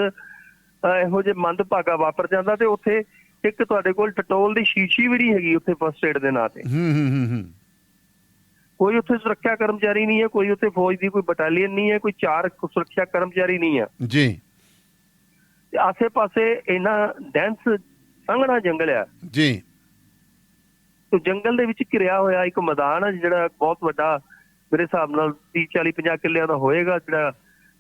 ਇਹੋ ਜਿਹੇ ਮੰਦਭਾਗਾ ਵਾਪਰ ਜਾਂਦਾ ਤੇ ਉੱਥੇ ਇੱਕ ਤੁਹਾਡੇ ਕੋਲ ਟਟੋਲ ਦੀ ਸ਼ੀਸ਼ੀ ਵੀ ਨਹੀਂ ਹੈਗੀ ਉੱਥੇ ਫਸਟ ਏਡ ਦੇ ਨਾਂ ਤੇ। ਹੂੰ ਹੂੰ ਹੂੰ ਹੂੰ। ਕੋਈ ਉੱਥੇ ਸੁਰੱਖਿਆ ਕਰਮਚਾਰੀ ਨਹੀਂ ਹੈ ਕੋਈ ਉੱਥੇ ਫੌਜ ਦੀ ਕੋਈ ਬਟਾਲੀਅਨ ਨਹੀਂ ਹੈ ਕੋਈ ਚਾਰ ਸੁਰੱਖਿਆ ਕਰਮਚਾਰੀ ਨਹੀਂ ਹੈ। ਜੀ। ਆਸੇ-ਪਾਸੇ ਇਹਨਾਂ ਡੈਂਸ ਸੰਘਣਾ ਜੰਗਲ ਆ। ਜੀ। ਤੇ ਜੰਗਲ ਦੇ ਵਿੱਚ ਘਿਰਿਆ ਹੋਇਆ ਇੱਕ ਮੈਦਾਨ ਹੈ ਜਿਹੜਾ ਬਹੁਤ ਵੱਡਾ ਮੇਰੇ ਹਿਸਾਬ ਨਾਲ 30 40 50 ਕਿੱਲਿਆਂ ਦਾ ਹੋਏਗਾ ਜਿਹੜਾ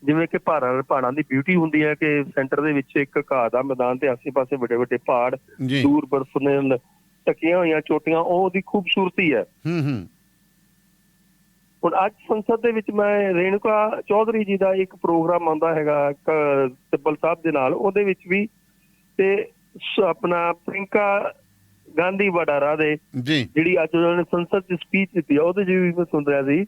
ਜਿਵੇਂ ਕਿ ਪਹਾੜਾਂ ਪਹਾੜਾਂ ਦੀ ਬਿਊਟੀ ਹੁੰਦੀ ਹੈ ਕਿ ਸੈਂਟਰ ਦੇ ਵਿੱਚ ਇੱਕ ਘਾਹ ਦਾ ਮੈਦਾਨ ਤੇ ਆਸੇ-ਪਾਸੇ ਵੱਡੇ ਵੱਡੇ ਪਹਾੜ ਦੂਰ ਬਰਫ਼ ਨਾਲ ਟਕੀਆਂ ਹੋਈਆਂ ਚੋਟੀਆਂ ਉਹ ਉਹਦੀ ਖੂਬਸੂਰਤੀ ਹੈ। ਹੂੰ ਹੂੰ। ਹੁਣ ਅੱਜ ਸੰਸਦ ਦੇ ਵਿੱਚ ਮੈਂ ਰੇਣੂਕਾ ਚੌਧਰੀ ਜੀ ਦਾ ਇੱਕ ਪ੍ਰੋਗਰਾਮ ਆਉਂਦਾ ਹੈਗਾ ਤਿੱਬਲ ਸਾਹਿਬ ਦੇ ਨਾਲ ਉਹਦੇ ਵਿੱਚ ਵੀ ਤੇ ਆਪਣਾ ਪ੍ਰਿੰਕਾ ਗਾਂਧੀ ਵਡਾਰਾ ਦੇ ਜਿਹੜੀ ਅੱਜ ਉਹਨਾਂ ਨੇ ਸੰਸਦ 'ਚ ਸਪੀਚ ਦਿੱਤੀ ਆ ਉਹਦੇ 'ਚ ਵੀ ਮੈਂ ਸੁਣ ਰਿਹਾ ਸੀ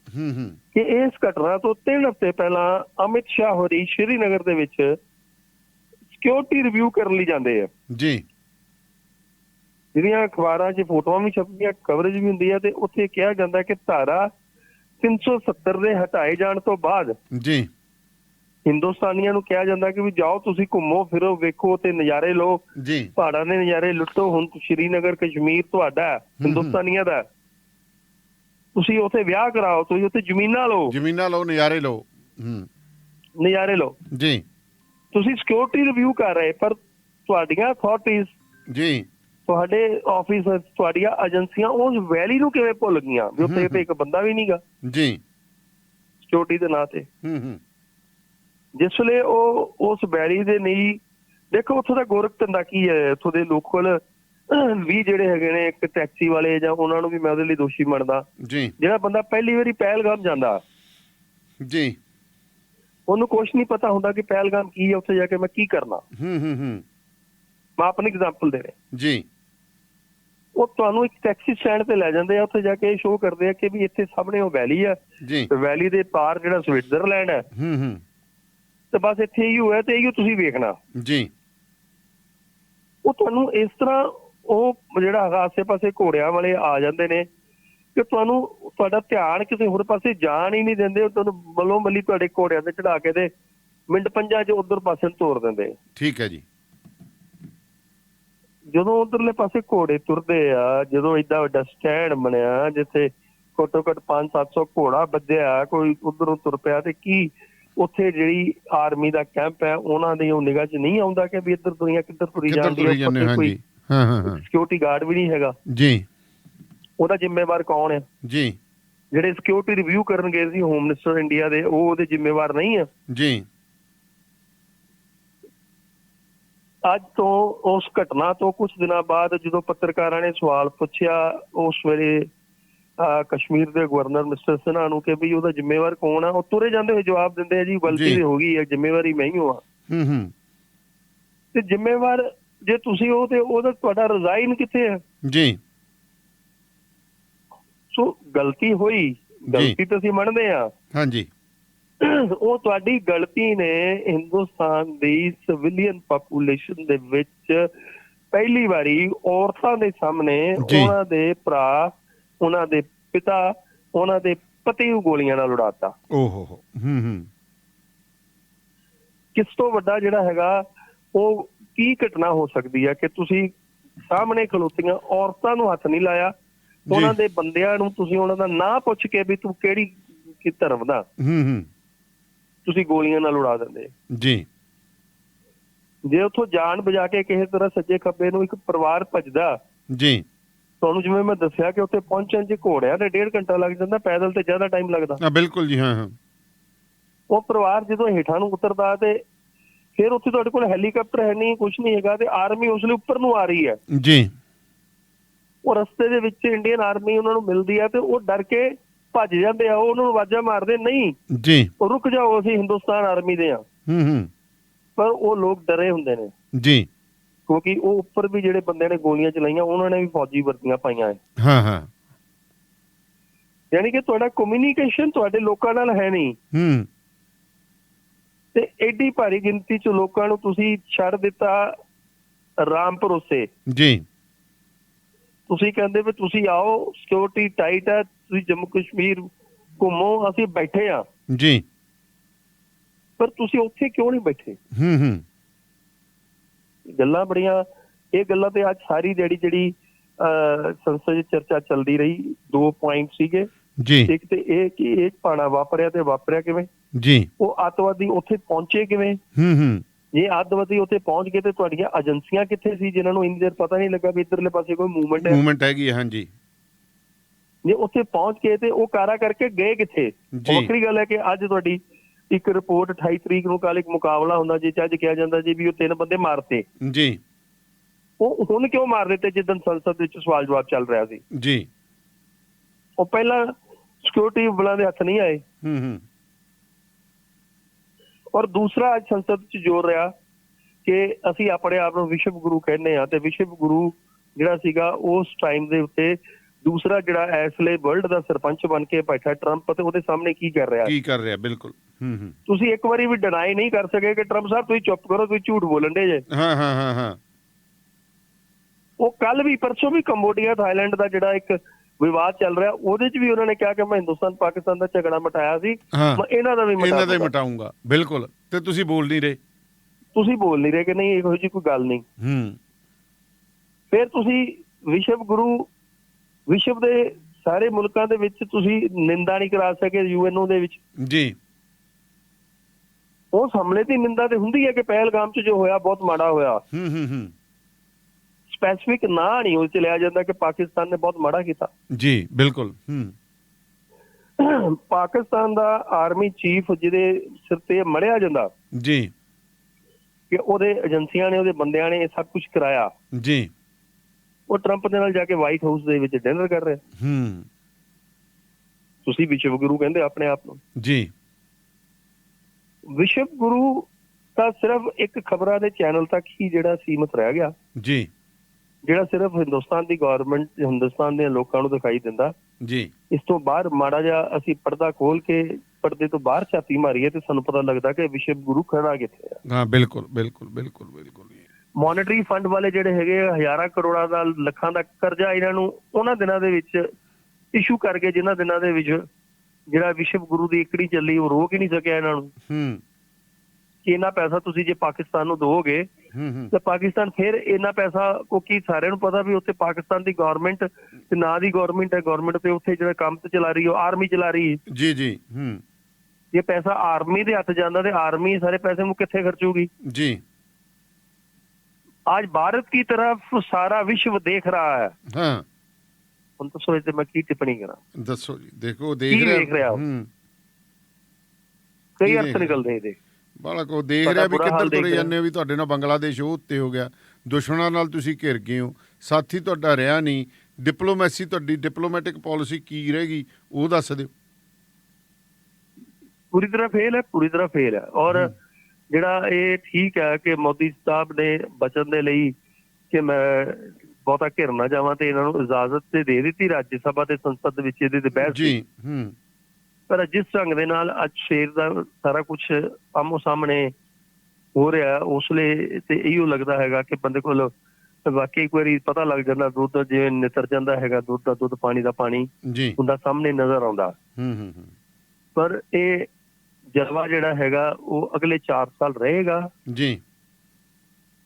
ਕਿ ਇਸ ਘਟਨਾ ਤੋਂ 3 ਹਫ਼ਤੇ ਪਹਿਲਾਂ ਅਮਿਤ ਸ਼ਾਹ ਹੋਰੀ ਸ਼੍ਰੀਨਗਰ ਦੇ ਵਿੱਚ ਸਿਕਿਉਰਿਟੀ ਰਿਵਿਊ ਕਰਨ ਲਈ ਜਾਂਦੇ ਆ। ਜੀ। ਜਿਹੜੀਆਂ ਅਖਬਾਰਾਂ 'ਚ ਫੋਟੋਆਂ ਵੀ ਛਪਦੀਆਂ ਕਵਰੇਜ ਵੀ ਹੁੰਦੀ ਆ ਤੇ ਉੱਥੇ ਕਿਹਾ ਜਾਂਦਾ ਕਿ ਧਾਰਾ 370 ਦੇ ਹਟਾਏ ਜਾਣ ਤੋਂ ਬਾਅਦ ਜੀ। ਹਿੰਦੁਸਤਾਨੀਆਂ ਨੂੰ ਕਿਹਾ ਜਾਂਦਾ ਕਿ ਵੀ ਜਾਓ ਤੁਸੀਂ ਘੁੰਮੋ ਫਿਰੋ ਵੇਖੋ ਤੇ ਨਜ਼ਾਰੇ ਲਓ। ਜੀ। ਪਹਾੜਾਂ ਦੇ ਨਜ਼ਾਰੇ ਲੁੱਟੋ। ਹੁਣ ਸ਼੍ਰੀਨਗਰ ਕਸ਼ਮੀਰ ਤੁਹਾਡਾ ਹਿੰਦੁਸਤਾਨੀਆਂ ਦਾ। ਤੁਸੀਂ ਉੱਥੇ ਵਿਆਹ ਕਰਾਓ ਤੁਸੀਂ ਉੱਥੇ ਜ਼ਮੀਨਾਂ ਲਓ। ਜ਼ਮੀਨਾਂ ਲਓ ਨਜ਼ਾਰੇ ਲਓ। ਹੂੰ। ਨਜ਼ਾਰੇ ਲਓ। ਜੀ। ਤੁਸੀਂ ਸਿਕਿਉਰਿਟੀ ਰਿਵਿਊ ਕਰ ਰਹੇ ਪਰ ਤੁਹਾਡੀਆਂ ਅਥਾਰਟੀਆਂ ਜੀ। ਤੁਹਾਡੇ ਆਫਿਸਰ ਤੁਹਾਡੀਆਂ ਏਜੰਸੀਆਂ ਉਸ ਵੈਲੀ ਨੂੰ ਕਿਵੇਂ ਭੁੱਲ ਗਈਆਂ? ਵੀ ਉੱਥੇ ਤੇ ਇੱਕ ਬੰਦਾ ਵੀ ਨਹੀਂਗਾ ਜੀ। ਸਿਕਿਉਰਿਟੀ ਦੇ ਨਾਂ ਤੇ। ਹੂੰ ਹੂੰ। ਜਿਸ ਵੇਲੇ ਉਹ ਉਸ ਵੈਲੀ ਦੇ ਨਹੀਂ ਦੇਖੋ ਉੱਥੋਂ ਦਾ ਗੋਰਖ ਧੰਦਾ ਕੀ ਹੈ? ਉੱਥੋਂ ਦੇ ਲੋਕਲ ਵੀ ਜਿਹੜੇ ਹੈਗੇ ਨੇ ਇੱਕ ਟੈਕਸੀ ਵਾਲੇ ਜਾਂ ਉਹਨਾਂ ਨੂੰ ਵੀ ਮੈਂ ਉਹਦੇ ਲਈ ਦੋਸ਼ੀ ਮੰਨਦਾ। ਜੀ। ਜਿਹੜਾ ਬੰਦਾ ਪਹਿਲੀ ਵਾਰੀ ਪਹਿਲਗਾਮ ਜਾਂਦਾ। ਜੀ। ਉਹਨੂੰ ਕੁਝ ਨਹੀਂ ਪਤਾ ਹੁੰਦਾ ਕਿ ਪਹਿਲਗਾਮ ਕੀ ਹੈ ਉੱਥੇ ਜਾ ਕੇ ਮੈਂ ਕੀ ਕਰਨਾ। ਹੂੰ ਹੂੰ ਹੂੰ। ਮੈਂ ਆਪਣੀ ਐਗਜ਼ਾਮਪਲ ਦੇ ਰਿਹਾ। ਜੀ। ਉਹ ਤੁਹਾਨੂੰ ਇੱਕ ਟੈਕਸੀ ਸਟੈਂਡ ਤੇ ਲੈ ਜਾਂਦੇ ਆ ਉੱਥੇ ਜਾ ਕੇ ਸ਼ੋਅ ਕਰਦੇ ਆ ਕਿ ਵੀ ਇੱਥੇ ਸਾਹਮਣੇ ਉਹ ਵੈਲੀ ਆ। ਤੇ ਵੈਲੀ ਦੇ ਪਾਰ ਜਿਹੜਾ ਸਵਿਟਜ਼ਰਲੈਂਡ ਹੈ ਹੂੰ ਹੂੰ। ਤੇ ਬਸ ਇੱਥੇ ਹੀ ਹੋਇਆ ਤੇ ਇਹੋ ਤੁਸੀਂ ਵੇਖਣਾ। ਜੀ। ਉਹ ਤੁਹਾਨੂੰ ਇਸ ਤਰ੍ਹਾਂ ਉਹ ਜਿਹੜਾ ਹੈਗਾ ਆਸੇ-ਪਾਸੇ ਘੋੜਿਆਂ ਵਾਲੇ ਆ ਜਾਂਦੇ ਨੇ ਕਿ ਤੁਹਾਨੂੰ ਤੁਹਾਡਾ ਧਿਆਨ ਕਿਸੇ ਹੋਰ ਪਾਸੇ ਜਾਣ ਹੀ ਨਹੀਂ ਦਿੰਦੇ ਉਹ ਤੁਹਾਨੂੰ ਬੱਲੋਂ ਬੱਲੀ ਤੁਹਾਡੇ ਘੋੜਿਆਂ ਤੇ ਚੜਾ ਕੇ ਤੇ ਮਿੰਟ ਪੰਜਾਂ 'ਚ ਉਧਰ ਪਾਸੇ ਨੂੰ ਤੋਰ ਦਿੰਦੇ। ਠੀਕ ਹੈ ਜੀ। ਜਦੋਂ ਉਧਰਲੇ ਪਾਸੇ ਘੋੜੇ ਤੁਰਦੇ ਆ ਜਦੋਂ ਏਡਾ ਵੱਡਾ ਸਟੈਂਡ ਬਣਿਆ ਜਿੱਥੇ ਘੱਟੋ ਘੱਟ 5-700 ਘੋੜਾ ਵੱਜਿਆ ਕੋਈ ਉਧਰੋਂ ਤੁਰ ਪਿਆ ਤੇ ਕੀ ਉੱਥੇ ਜਿਹੜੀ ਆਰਮੀ ਦਾ ਕੈਂਪ ਹੈ ਉਹਨਾਂ ਦੀ ਉਹ ਨਿਗਾਹ 'ਚ ਨਹੀਂ ਆਉਂਦਾ ਕਿ ਵੀ ਇੱਧਰ ਦੁਨੀਆ ਕਿੱਧਰ ਤੁਰੀ ਜਾਂਦੀ ਕੋਈ ਹਾਂ ਹਾਂ ਹਾਂ। ਸਿਕਿਉਰਿਟੀ ਗਾਰਡ ਵੀ ਨਹੀਂ ਹੈਗਾ। ਜੀ। ਉਹਦਾ ਜ਼ਿੰਮੇਵਾਰ ਕੌਣ ਹੈ? ਜੀ। ਜਿਹੜੇ ਸਿਕਿਉਰਿਟੀ ਰਿਵਿਊ ਕਰਨ ਗਏ ਸੀ ਹੋਮ ਮਿਨਿਸਟਰ ਇੰਡੀਆ ਦੇ ਉਹ ਉਹਦੇ ਜ਼ਿੰਮੇਵਾਰ ਨਹੀਂ ਆ ਜੀ। ਅੱਜ ਤੋਂ ਉਸ ਘਟਨਾ ਤੋਂ ਕੁਝ ਦਿਨਾਂ ਬਾਅਦ ਜਦੋਂ ਪੱਤਰਕਾਰਾਂ ਨੇ ਸਵਾਲ ਪੁੱਛਿਆ ਉਸ ਵੇਲੇ ਕਸ਼ਮੀਰ ਦੇ ਗਵਰਨਰ ਮਿਸਟਰ ਸਿਨਹਾ ਨੂੰ ਕਿ ਵੀ ਉਹਦਾ ਜ਼ਿੰਮੇਵਾਰ ਕੌਣ ਆ ਉਹ ਤੁਰੇ ਜਾਂਦੇ ਹੋਏ ਜਵਾਬ ਦਿੰਦੇ ਆ ਜੀ ਗਲਤੀ ਹੋ ਗਈ ਹੈ ਜ਼ਿੰਮੇਵਾਰੀ ਮੈਂ ਹੀ ਹਾਂ ਹੂੰ ਹੂੰ। ਤੇ ਜ਼ਿੰਮੇਵਾਰ ਜੇ ਤੁਸੀਂ ਹੋ ਤੇ ਉਹਦਾ ਤੁਹਾਡਾ ਰਿਜ਼ਾਈਨ ਕਿੱਥੇ ਹੈ ਜੀ। ਸੋ ਗਲਤੀ ਹੋਈ ਗਲਤੀ ਤਾਂ ਅਸੀਂ ਮੰਨਦੇ ਆ ਹਾਂਜੀ। ਉਹ ਤੁਹਾਡੀ ਗਲਤੀ ਨੇ ਹਿੰਦੁਸਤਾਨ ਦੀ ਸਿਵਿਲੀਅਨ ਪਾਪੂਲੇਸ਼ਨ ਦੇ ਵਿੱਚ ਪਹਿਲੀ ਵਾਰੀ ਔਰਤਾਂ ਦੇ ਸਾਹਮਣੇ। ਉਹਨਾਂ ਦੇ ਭਰਾ ਉਹਨਾਂ ਦੇ ਪਿਤਾ ਉਹਨਾਂ ਦੇ ਪਤੀ ਨੂੰ ਗੋਲੀਆਂ ਨਾਲ ਉਡਾਤਾ। ਓ ਹੋ ਹੋ ਹੂੰ। ਹੂੰ ਕਿਸ ਤੋਂ ਵੱਡਾ ਜਿਹੜਾ ਹੈਗਾ ਉਹ ਕੀ ਘਟਨਾ ਹੋ ਸਕਦੀ ਹੈ ਕਿ ਤੁਸੀਂ ਸਾਹਮਣੇ ਖਲੋਤੀਆਂ ਔਰਤਾਂ ਨੂੰ ਹੱਥ ਨਹੀਂ ਲਾਇਆ? ਉਹਨਾਂ ਦੇ ਬੰਦਿਆਂ ਨੂੰ ਤੁਸੀਂ ਉਹਨਾਂ ਦਾ ਨਾਂ ਪੁੱਛ ਕੇ ਵੀ ਤੂੰ ਕਿਹੜੀ ਕੀ ਧਰਮ ਦਾ? ਹੂੰ ਹੂੰ। ਤੁਸੀਂ ਗੋਲੀਆਂ ਨਾਲ ਉਡਾ ਦਿੰਦੇ। ਜੀ। ਜੇ ਉੱਥੋਂ ਜਾਨ ਬਜਾ ਕੇ ਕਿਸੇ ਤਰ੍ਹਾਂ ਸੱਜੇ ਖੱਬੇ ਨੂੰ ਇੱਕ ਪਰਿਵਾਰ ਭੱਜਦਾ। ਜੀ। ਤੁਹਾਨੂੰ ਜਿਵੇਂ ਮੈਂ ਦੱਸਿਆ ਕਿ ਉੱਥੇ ਪਹੁੰਚਣ 'ਚ ਘੋੜਿਆਂ ਤੇ ਡੇਢ ਘੰਟਾ ਲੱਗ ਜਾਂਦਾ ਪੈਦਲ ਤੇ ਜ਼ਿਆਦਾ ਟਾਈਮ ਲੱਗਦਾ। ਹਾਂ ਬਿਲਕੁਲ ਜੀ ਹਾਂ ਹਾਂ। ਉਹ ਪਰਿਵਾਰ ਜਦੋਂ ਹੇਠਾਂ ਨੂੰ ਉਤਰਦਾ ਤੇ ਫਿਰ ਉੱਥੇ ਤੁਹਾਡੇ ਕੋਲ ਹੈਲੀਕਾਪਟਰ ਹੈ ਨਹੀਂ ਕੁਝ ਨਹੀਂ ਹੈਗਾ ਤੇ ਆਰਮੀ ਉਸ ਲਈ ਉੱਪਰ ਨੂੰ ਆ ਰਹੀ ਹੈ। ਜੀ। ਉਹ ਰਸਤੇ ਦੇ ਵਿੱਚ ਇੰਡੀਅਨ ਆਰਮੀ ਉਹਨਾਂ ਨੂੰ ਮਿਲਦੀ ਹੈ ਤੇ ਉਹ ਡਰ ਕੇ ਭੱਜ ਜਾਂਦੇ ਆ ਉਹ ਉਹਨਾਂ ਨੂੰ ਆਵਾਜ਼ਾਂ ਮਾਰਦੇ ਨਹੀਂ ਜੀ। ਉਹ ਰੁਕ ਜਾਓ ਅਸੀਂ ਹਿੰਦੁਸਤਾਨ ਆਰਮੀ ਦੇ ਆ। ਹੂੰ ਹੂੰ। ਪਰ ਉਹ ਲੋਕ ਡਰੇ ਹੁੰਦੇ ਨੇ। ਜੀ। ਕਿਉਂਕਿ ਉਹ ਉੱਪਰ ਵੀ ਜਿਹੜੇ ਬੰਦੇ ਨੇ ਗੋਲੀਆਂ ਚਲਾਈਆਂ ਉਹਨਾਂ ਨੇ ਵੀ ਫੌਜੀ ਵਰਦੀਆਂ ਪਾਈਆਂ ਹੈ ਹਾਂ ਹਾਂ। ਯਾਨੀ ਕਿ ਤੁਹਾਡਾ ਕਮਿਊਨੀਕੇਸ਼ਨ ਤੁਹਾਡੇ ਲੋਕਾਂ ਨਾਲ ਹੈ ਨਹੀਂ। ਹੂੰ। ਤੇ ਐਡੀ ਭਾਰੀ ਗਿਣਤੀ ਚ ਲੋਕਾਂ ਨੂੰ ਤੁਸੀਂ ਛੱਡ ਦਿੱਤਾ ਰਾਮ ਭਰੋਸੇ। ਜੀ। ਤੁਸੀਂ ਕਹਿੰਦੇ ਵੀ ਤੁਸੀਂ ਆਓ ਸਿਕਿਉਰਿਟੀ ਟਾਈਟ ਹੈ ਤੁਸੀਂ ਜੰਮੂ ਕਸ਼ਮੀਰ ਘੁੰਮੋ ਅਸੀਂ ਬੈਠੇ ਆ ਜੀ। ਪਰ ਤੁਸੀਂ ਉੱਥੇ ਕਿਉਂ ਨਹੀਂ ਬੈਠੇ? ਹੂੰ ਹੂੰ। ਗੱਲਾਂ ਬੜੀਆਂ ਇਹ ਗੱਲਾਂ ਤੇ ਅੱਜ ਸਾਰੀ ਜਿਹੜੀ ਜਿਹੜੀ ਸੰਸਦ 'ਚ ਚਰਚਾ ਚੱਲਦੀ ਰਹੀ ਦੋ ਪੁਆਇੰਟ ਸੀਗੇ। ਜੀ। ਇੱਕ ਤੇ ਇਹ ਕਿ ਇਹ ਪਾਣਾ ਵਾਪਰਿਆ ਤੇ ਵਾਪਰਿਆ ਕਿਵੇਂ? ਜੀ। ਉਹ ਅੱਤਵਾਦੀ ਉੱਥੇ ਪਹੁੰਚੇ ਕਿਵੇਂ? ਹੂੰ ਹੂੰ। ਜੇ ਅੱਤਵਾਦੀ ਉੱਥੇ ਪਹੁੰਚ ਗਏ ਤੇ ਤੁਹਾਡੀਆਂ ਏਜੰਸੀਆਂ ਕਿੱਥੇ ਸੀ ਜਿਨ੍ਹਾਂ ਨੂੰ ਇੰਨੀ ਦੇਰ ਪਤਾ ਨਹੀਂ ਲੱਗਾ ਵੀ ਇੱਧਰਲੇ ਪਾਸੇ ਕੋਈ ਮੂਵਮੈਂਟ ਹੈ? ਮੂਵਮੈਂਟ ਹੈਗੀ ਹੈ ਹਾਂਜੀ। ਜੇ ਉੱਥੇ ਪਹੁੰਚ ਕੇ ਤੇ ਉਹ ਕਾਰਾ ਕਰਕੇ ਗਏ ਕਿੱਥੇ। ਵੱਖਰੀ ਗੱਲ ਹੈ ਕਿ ਅੱਜ ਤੁਹਾਡੀ ਇੱਕ ਰਿਪੋਰਟ 28 ਤਰੀਕ ਨੂੰ ਕੱਲ ਇੱਕ ਮੁਕਾਬਲਾ ਹੁੰਦਾ ਜੀ ਅੱਜ ਕਿਹਾ ਜਾਂਦਾ ਜੀ ਵੀ ਉਹ ਤਿੰਨ ਬੰਦੇ ਮਾਰਤੇ। ਜੀ। ਉਹ ਹੁਣ ਕਿਉਂ ਮਾਰ ਦਿੱਤੇ ਜਿੱਦਨ ਸੰਸਦ ਵਿੱਚ ਸਵਾਲ ਜਵਾਬ ਚੱਲ ਰਿਹਾ ਸੀ? ਜੀ। ਉਹ ਪਹਿਲਾਂ ਸਿਕਿਉਰਿਟੀ ਬਲਾਂ ਦੇ ਹੱਥ ਨਹੀਂ ਆਏ। ਹੂੰ ਹੂੰ। ਔਰ ਦੂਸਰਾ ਅੱਜ ਸੰਸਦ 'ਚ ਜੋਰ ਰਿਹਾ ਕਿ ਅਸੀਂ ਆਪਣੇ ਆਪ ਨੂੰ ਵਿਸ਼ਵ ਗੁਰੂ ਕਹਿੰਦੇ ਆ ਤੇ ਵਿਸ਼ਵ ਗੁਰੂ ਜਿਹੜਾ ਸੀਗਾ ਉਸ ਟਾਈਮ ਦੇ ਉੱਤੇ ਦੂਸਰਾ ਜਿਹੜਾ ਇਸ ਲਈ ਵਰਲਡ ਦਾ ਸਰਪੰਚ ਬਣ ਕੇ ਬੈਠਾ ਟਰੰਪ ਤੇ ਉਹਦੇ ਸਾਹਮਣੇ ਕੀ ਕਰ ਰਿਹਾ ਕੀ ਕਰ ਰਿਹਾ ਬਿਲਕੁਲ। ਹੂੰ ਹੂੰ। ਤੁਸੀਂ ਇੱਕ ਵਾਰੀ ਵੀ ਡਿਨਾਈ ਨਹੀਂ ਕਰ ਸਕੇ ਕਿ ਟਰੰਪ ਸਾਹਿਬ ਤੁਸੀਂ ਚੁੱਪ ਕਰੋ ਤੁਸੀਂ ਝੂਠ ਬੋਲਣ ਦੇ ਜੇ। ਹਾਂ ਹਾਂ ਹਾਂ ਹਾਂ। ਉਹ ਕੱਲ ਵੀ ਪਰਸੋਂ ਵੀ ਕੰਬੋਡੀਆ ਥਾਈਲੈਂਡ ਦਾ ਜਿਹੜਾ ਇੱਕ ਵਿਵਾਦ ਚੱਲ ਰਿਹਾ ਉਹਦੇ 'ਚ ਵੀ ਉਹਨਾਂ ਨੇ ਕਿਹਾ ਕਿ ਮੈਂ ਹਿੰਦੁਸਤਾਨ ਪਾਕਿਸਤਾਨ ਦਾ ਝਗੜਾ ਮਟਾਇਆ ਸੀ ਹਾਂ। ਮੈਂ ਇਹਨਾਂ ਦਾ ਵੀ ਇਹਨਾਂ ਮਿਟਾ ਦੇ ਦੂੰਗਾ। ਮਟਾਉਂਗਾ ਬਿਲਕੁਲ। ਤੇ ਤੁਸੀਂ ਬੋਲ ਨਹੀਂ ਰਹੇ? ਤੁਸੀਂ ਬੋਲ ਨਹੀਂ ਰਹੇ ਕਿ ਨਹੀਂ ਇਹੋ ਜਿਹੀ ਕੋਈ ਗੱਲ ਨਹੀਂ। ਹੂੰ। ਫਿਰ ਤੁਸੀਂ ਵਿਸ਼ਵ ਗੁਰੂ ਵਿਸ਼ਵ ਦੇ ਸਾਰੇ ਮੁਲਕਾਂ ਦੇ ਵਿੱਚ ਤੁਸੀਂ ਨਿੰਦਾ ਨਹੀਂ ਕਰਾ ਸਕੇ ਯੂਐਨਓ ਦੇ ਵਿੱਚ? ਜੀ। ਉਸ ਹਮਲੇ ਦੀ ਨਿੰਦਾ ਤੇ ਹੁੰਦੀ ਹੈ ਕਿ ਪਹਿਲਗਾਮ 'ਚ ਜੋ ਹੋਇਆ ਬਹੁਤ ਮਾੜਾ ਹੋਇਆ। ਹੂੰ ਹੂੰ ਹੂੰ। ਸਪੈਸੀਫਿਕ ਨਾਂ ਨਹੀਂ ਉਹ 'ਚ ਲਿਆ ਜਾਂਦਾ ਕਿ ਪਾਕਿਸਤਾਨ ਨੇ ਬਹੁਤ ਮਾੜਾ ਕੀਤਾ। ਜੀ ਬਿਲਕੁਲ ਹੂੰ। ਪਾਕਿਸਤਾਨ ਦਾ ਆਰਮੀ ਚੀਫ ਜਿਹਦੇ ਸਿਰ ਤੇ ਮੜਿਆ ਜਾਂਦਾ ਜੀ। ਕਿ ਉਹਦੇ ਏਜੰਸੀਆਂ ਨੇ ਉਹਦੇ ਬੰਦਿਆਂ ਨੇ ਇਹ ਸਭ ਕੁਝ ਕਰਾਇਆ। ਜੀ। ਉਹ ਟਰੰਪ ਦੇ ਨਾਲ ਜਾ ਕੇ ਵਾਈਟ ਹਾਊਸ ਦੇ ਵਿੱਚ ਡਿਨਰ ਕਰ ਰਿਹਾ। ਹੂੰ। ਤੁਸੀਂ ਵਿਸ਼ਵ ਗੁਰੂ ਕਹਿੰਦੇ ਆਪਣੇ ਆਪ ਨੂੰ। ਜੀ। ਵਿਸ਼ਵ ਗੁਰੂ ਤਾਂ ਸਿਰਫ ਇੱਕ ਖਬਰਾਂ ਦੇ ਚੈਨਲ ਤੱਕ ਹੀ ਜਿਹੜਾ ਸੀਮਤ ਰਹਿ ਗਿਆ। ਜੀ। ਜਿਹੜਾ ਸਿਰਫ ਹਿੰਦੁਸਤਾਨ ਦੀ ਗਵਰਨਮੈਂਟ ਹਿੰਦੁਸਤਾਨ ਦੇ ਲੋਕਾਂ ਨੂੰ ਦਿਖਾਈ ਦਿੰਦਾ। ਜੀ। ਇਸ ਤੋਂ ਬਾਹਰ ਮਾੜਾ ਜਿਹਾ ਅਸੀਂ ਪਰਦਾ ਖੋਲ ਕੇ ਪਰਦੇ ਤੋਂ ਬਾਹਰ ਛਾਤੀ ਮਾਰੀਏ ਤੇ ਸਾਨੂੰ ਪਤਾ ਲੱਗਦਾ ਕਿ ਵਿਸ਼ਵ ਗੁਰੂ ਖੜਾ ਕਿੱਥੇ ਹੈ ਹਾਂ ਬਿਲਕੁਲ ਬਿਲਕੁਲ ਬਿਲਕੁਲ ਬਿਲਕੁਲ ਮੋਨਿਟਰੀ ਫੰਡ ਵਾਲੇ ਜਿਹੜੇ ਹੈਗੇ ਆ, ਹਜ਼ਾਰਾਂ ਕਰੋੜਾਂ ਦਾ ਲੱਖਾਂ ਦਾ ਕਰਜ਼ਾ ਇਹਨਾਂ ਨੂੰ ਉਹਨਾਂ ਦਿਨਾਂ ਦੇ ਵਿੱਚ ਇਸ਼ੂ ਕਰਕੇ ਜਿਨ੍ਹਾਂ ਦਿਨਾਂ ਦੇ ਵਿੱਚ ਜਿਹੜਾ ਵਿਸ਼ਵ ਗੁਰੂ ਦੀ ਇਕੜੀ ਚੱਲੀ ਉਹ ਰੋਕ ਹੀ ਨਹੀਂ ਸਕਿਆ ਇਹਨਾਂ ਨੂੰ। ਹੂੰ। ਕਿ ਇਹਨਾਂ ਪੈਸਾ ਤੁਸੀਂ ਜੇ ਪਾਕਿਸਤਾਨ ਨੂੰ ਦੋਗੇ ਤੇ ਪਾਕਿਸਤਾਨ ਫਿਰ ਇਹਨਾਂ ਪੈਸਾ ਕਿਉਂਕਿ ਸਾਰਿਆਂ ਨੂੰ ਪਤਾ ਵੀ ਉੱਥੇ ਪਾਕਿਸਤਾਨ ਦੀ ਗਵਰਨਮੈਂਟ ਤੇ ਨਾ ਦੀ ਗਵਰਨਮੈਂਟ ਹੈ ਗਵਰਨਮੈਂਟ ਤੇ ਉੱਥੇ ਜਿਹੜਾ ਕੰਮ ਤੇ ਚਲਾ ਰਹੀ ਹੈ ਉਹ ਆਰਮੀ ਚਲਾ ਰਹੀ ਹੈ ਜੀ ਜੀ ਹੂੰ ਜੇ ਪੈਸਾ ਆਰਮੀ ਦੇ ਹੱਥ ਜਾਂਦਾ ਤੇ ਆਰਮੀ ਸਾਰੇ ਪੈਸੇ ਨੂੰ ਕਿੱਥੇ ਖਰਚੂਗੀ ਜੀ आज भारत की तरफ सारा विश्व देख रहा है ਹਾਂ ਹੁਣ ਤਾਂ ਸੋਚਦੇ ਮੈਂ ਕੀ ਟਿੱਪਣੀ ਕਰਾਂ ਦੱਸੋ ਜੀ ਦੇਖੋ ਦੇਖ ਕੀ ਰਿਹਾ ਦੇਖ ਰਿਹਾ ਉਹ? ਹੂੰ ਕਈ ਕੀ ਬਾਲਾ ਕੋ ਦੇਖ ਰਿਹਾ ਵੀ ਕਿੱਧਰ ਤੁਰੇ। ਜਾਂਦੇ ਹੋ ਵੀ ਤੁਹਾਡੇ ਨਾਲ ਬੰਗਲਾਦੇਸ਼ ਉਹ ਉੱਤੇ ਹੋ ਗਿਆ। ਦੁਸ਼ਮਣਾਂ ਨਾਲ ਤੁਸੀਂ ਘਿਰ ਗਏ ਹੋ। ਸਾਥੀ ਤੁਹਾਡਾ ਰਿਹਾ ਨਹੀਂ। ਡਿਪਲੋਮੈਸੀ ਤੁਹਾਡੀ ਡਿਪਲੋਮੈਟਿਕ ਪਾਲਿਸੀ ਕੀ ਰਹੇਗੀ ਉਹ ਦੱਸ ਦਿਓ। ਪੂਰੀ ਤਰ੍ਹਾਂ ਫੇਲ ਹੈ ਪੂਰੀ ਤਰ੍ਹਾਂ ਫੇਲ ਹੈ। ਔਰ ਜਿਹੜਾ ਇਹ ਠੀਕ ਹੈ ਕਿ ਮੋਦੀ ਸਾਹਿਬ ਨੇ ਬਚਣ ਦੇ ਲਈ ਕਿ ਮੈਂ ਬਹੁਤਾ ਘਿਰ ਨਾ ਜਾਵਾਂ ਤੇ ਇਹਨਾਂ ਨੂੰ ਇਜਾਜ਼ਤ ਤੇ ਦੇ ਦਿੱਤੀ ਰਾਜ ਸਭਾ ਤੇ ਸੰਸਦ ਵਿੱਚ ਇਹਦੇ ਤੇ ਬਹਿਸ। ਜੀ ਹੂੰ। ਪਰ ਜਿਸ ਢੰਗ ਦੇ ਨਾਲ ਅੱਜ ਸ਼ੇਰ ਦਾ ਸਾਰਾ ਕੁਝ ਆਮੋ ਸਾਹਮਣੇ ਹੋ ਰਿਹਾ ਉਸ ਲਈ ਤੇ ਇਹੋ ਲੱਗਦਾ ਹੈਗਾ ਕਿ ਬੰਦੇ ਕੋਲ ਵਾਕਈ ਇੱਕ ਵਾਰੀ ਪਤਾ ਲੱਗ ਜਾਂਦਾ ਦੁੱਧ ਜਿਵੇਂ ਨਿਤਰ ਜਾਂਦਾ ਹੈਗਾ ਦੁੱਧ ਦਾ ਦੁੱਧ ਪਾਣੀ ਦਾ ਪਾਣੀ ਹੁੰਦਾ ਸਾਹਮਣੇ ਨਜ਼ਰ ਆਉਂਦਾ। ਹੂੰ ਹੂੰ ਹੂੰ। ਪਰ ਇਹ ਜਲਵਾ ਜਿਹੜਾ ਹੈਗਾ ਉਹ ਅਗਲੇ 4 ਸਾਲ ਰਹੇਗਾ। ਜੀ।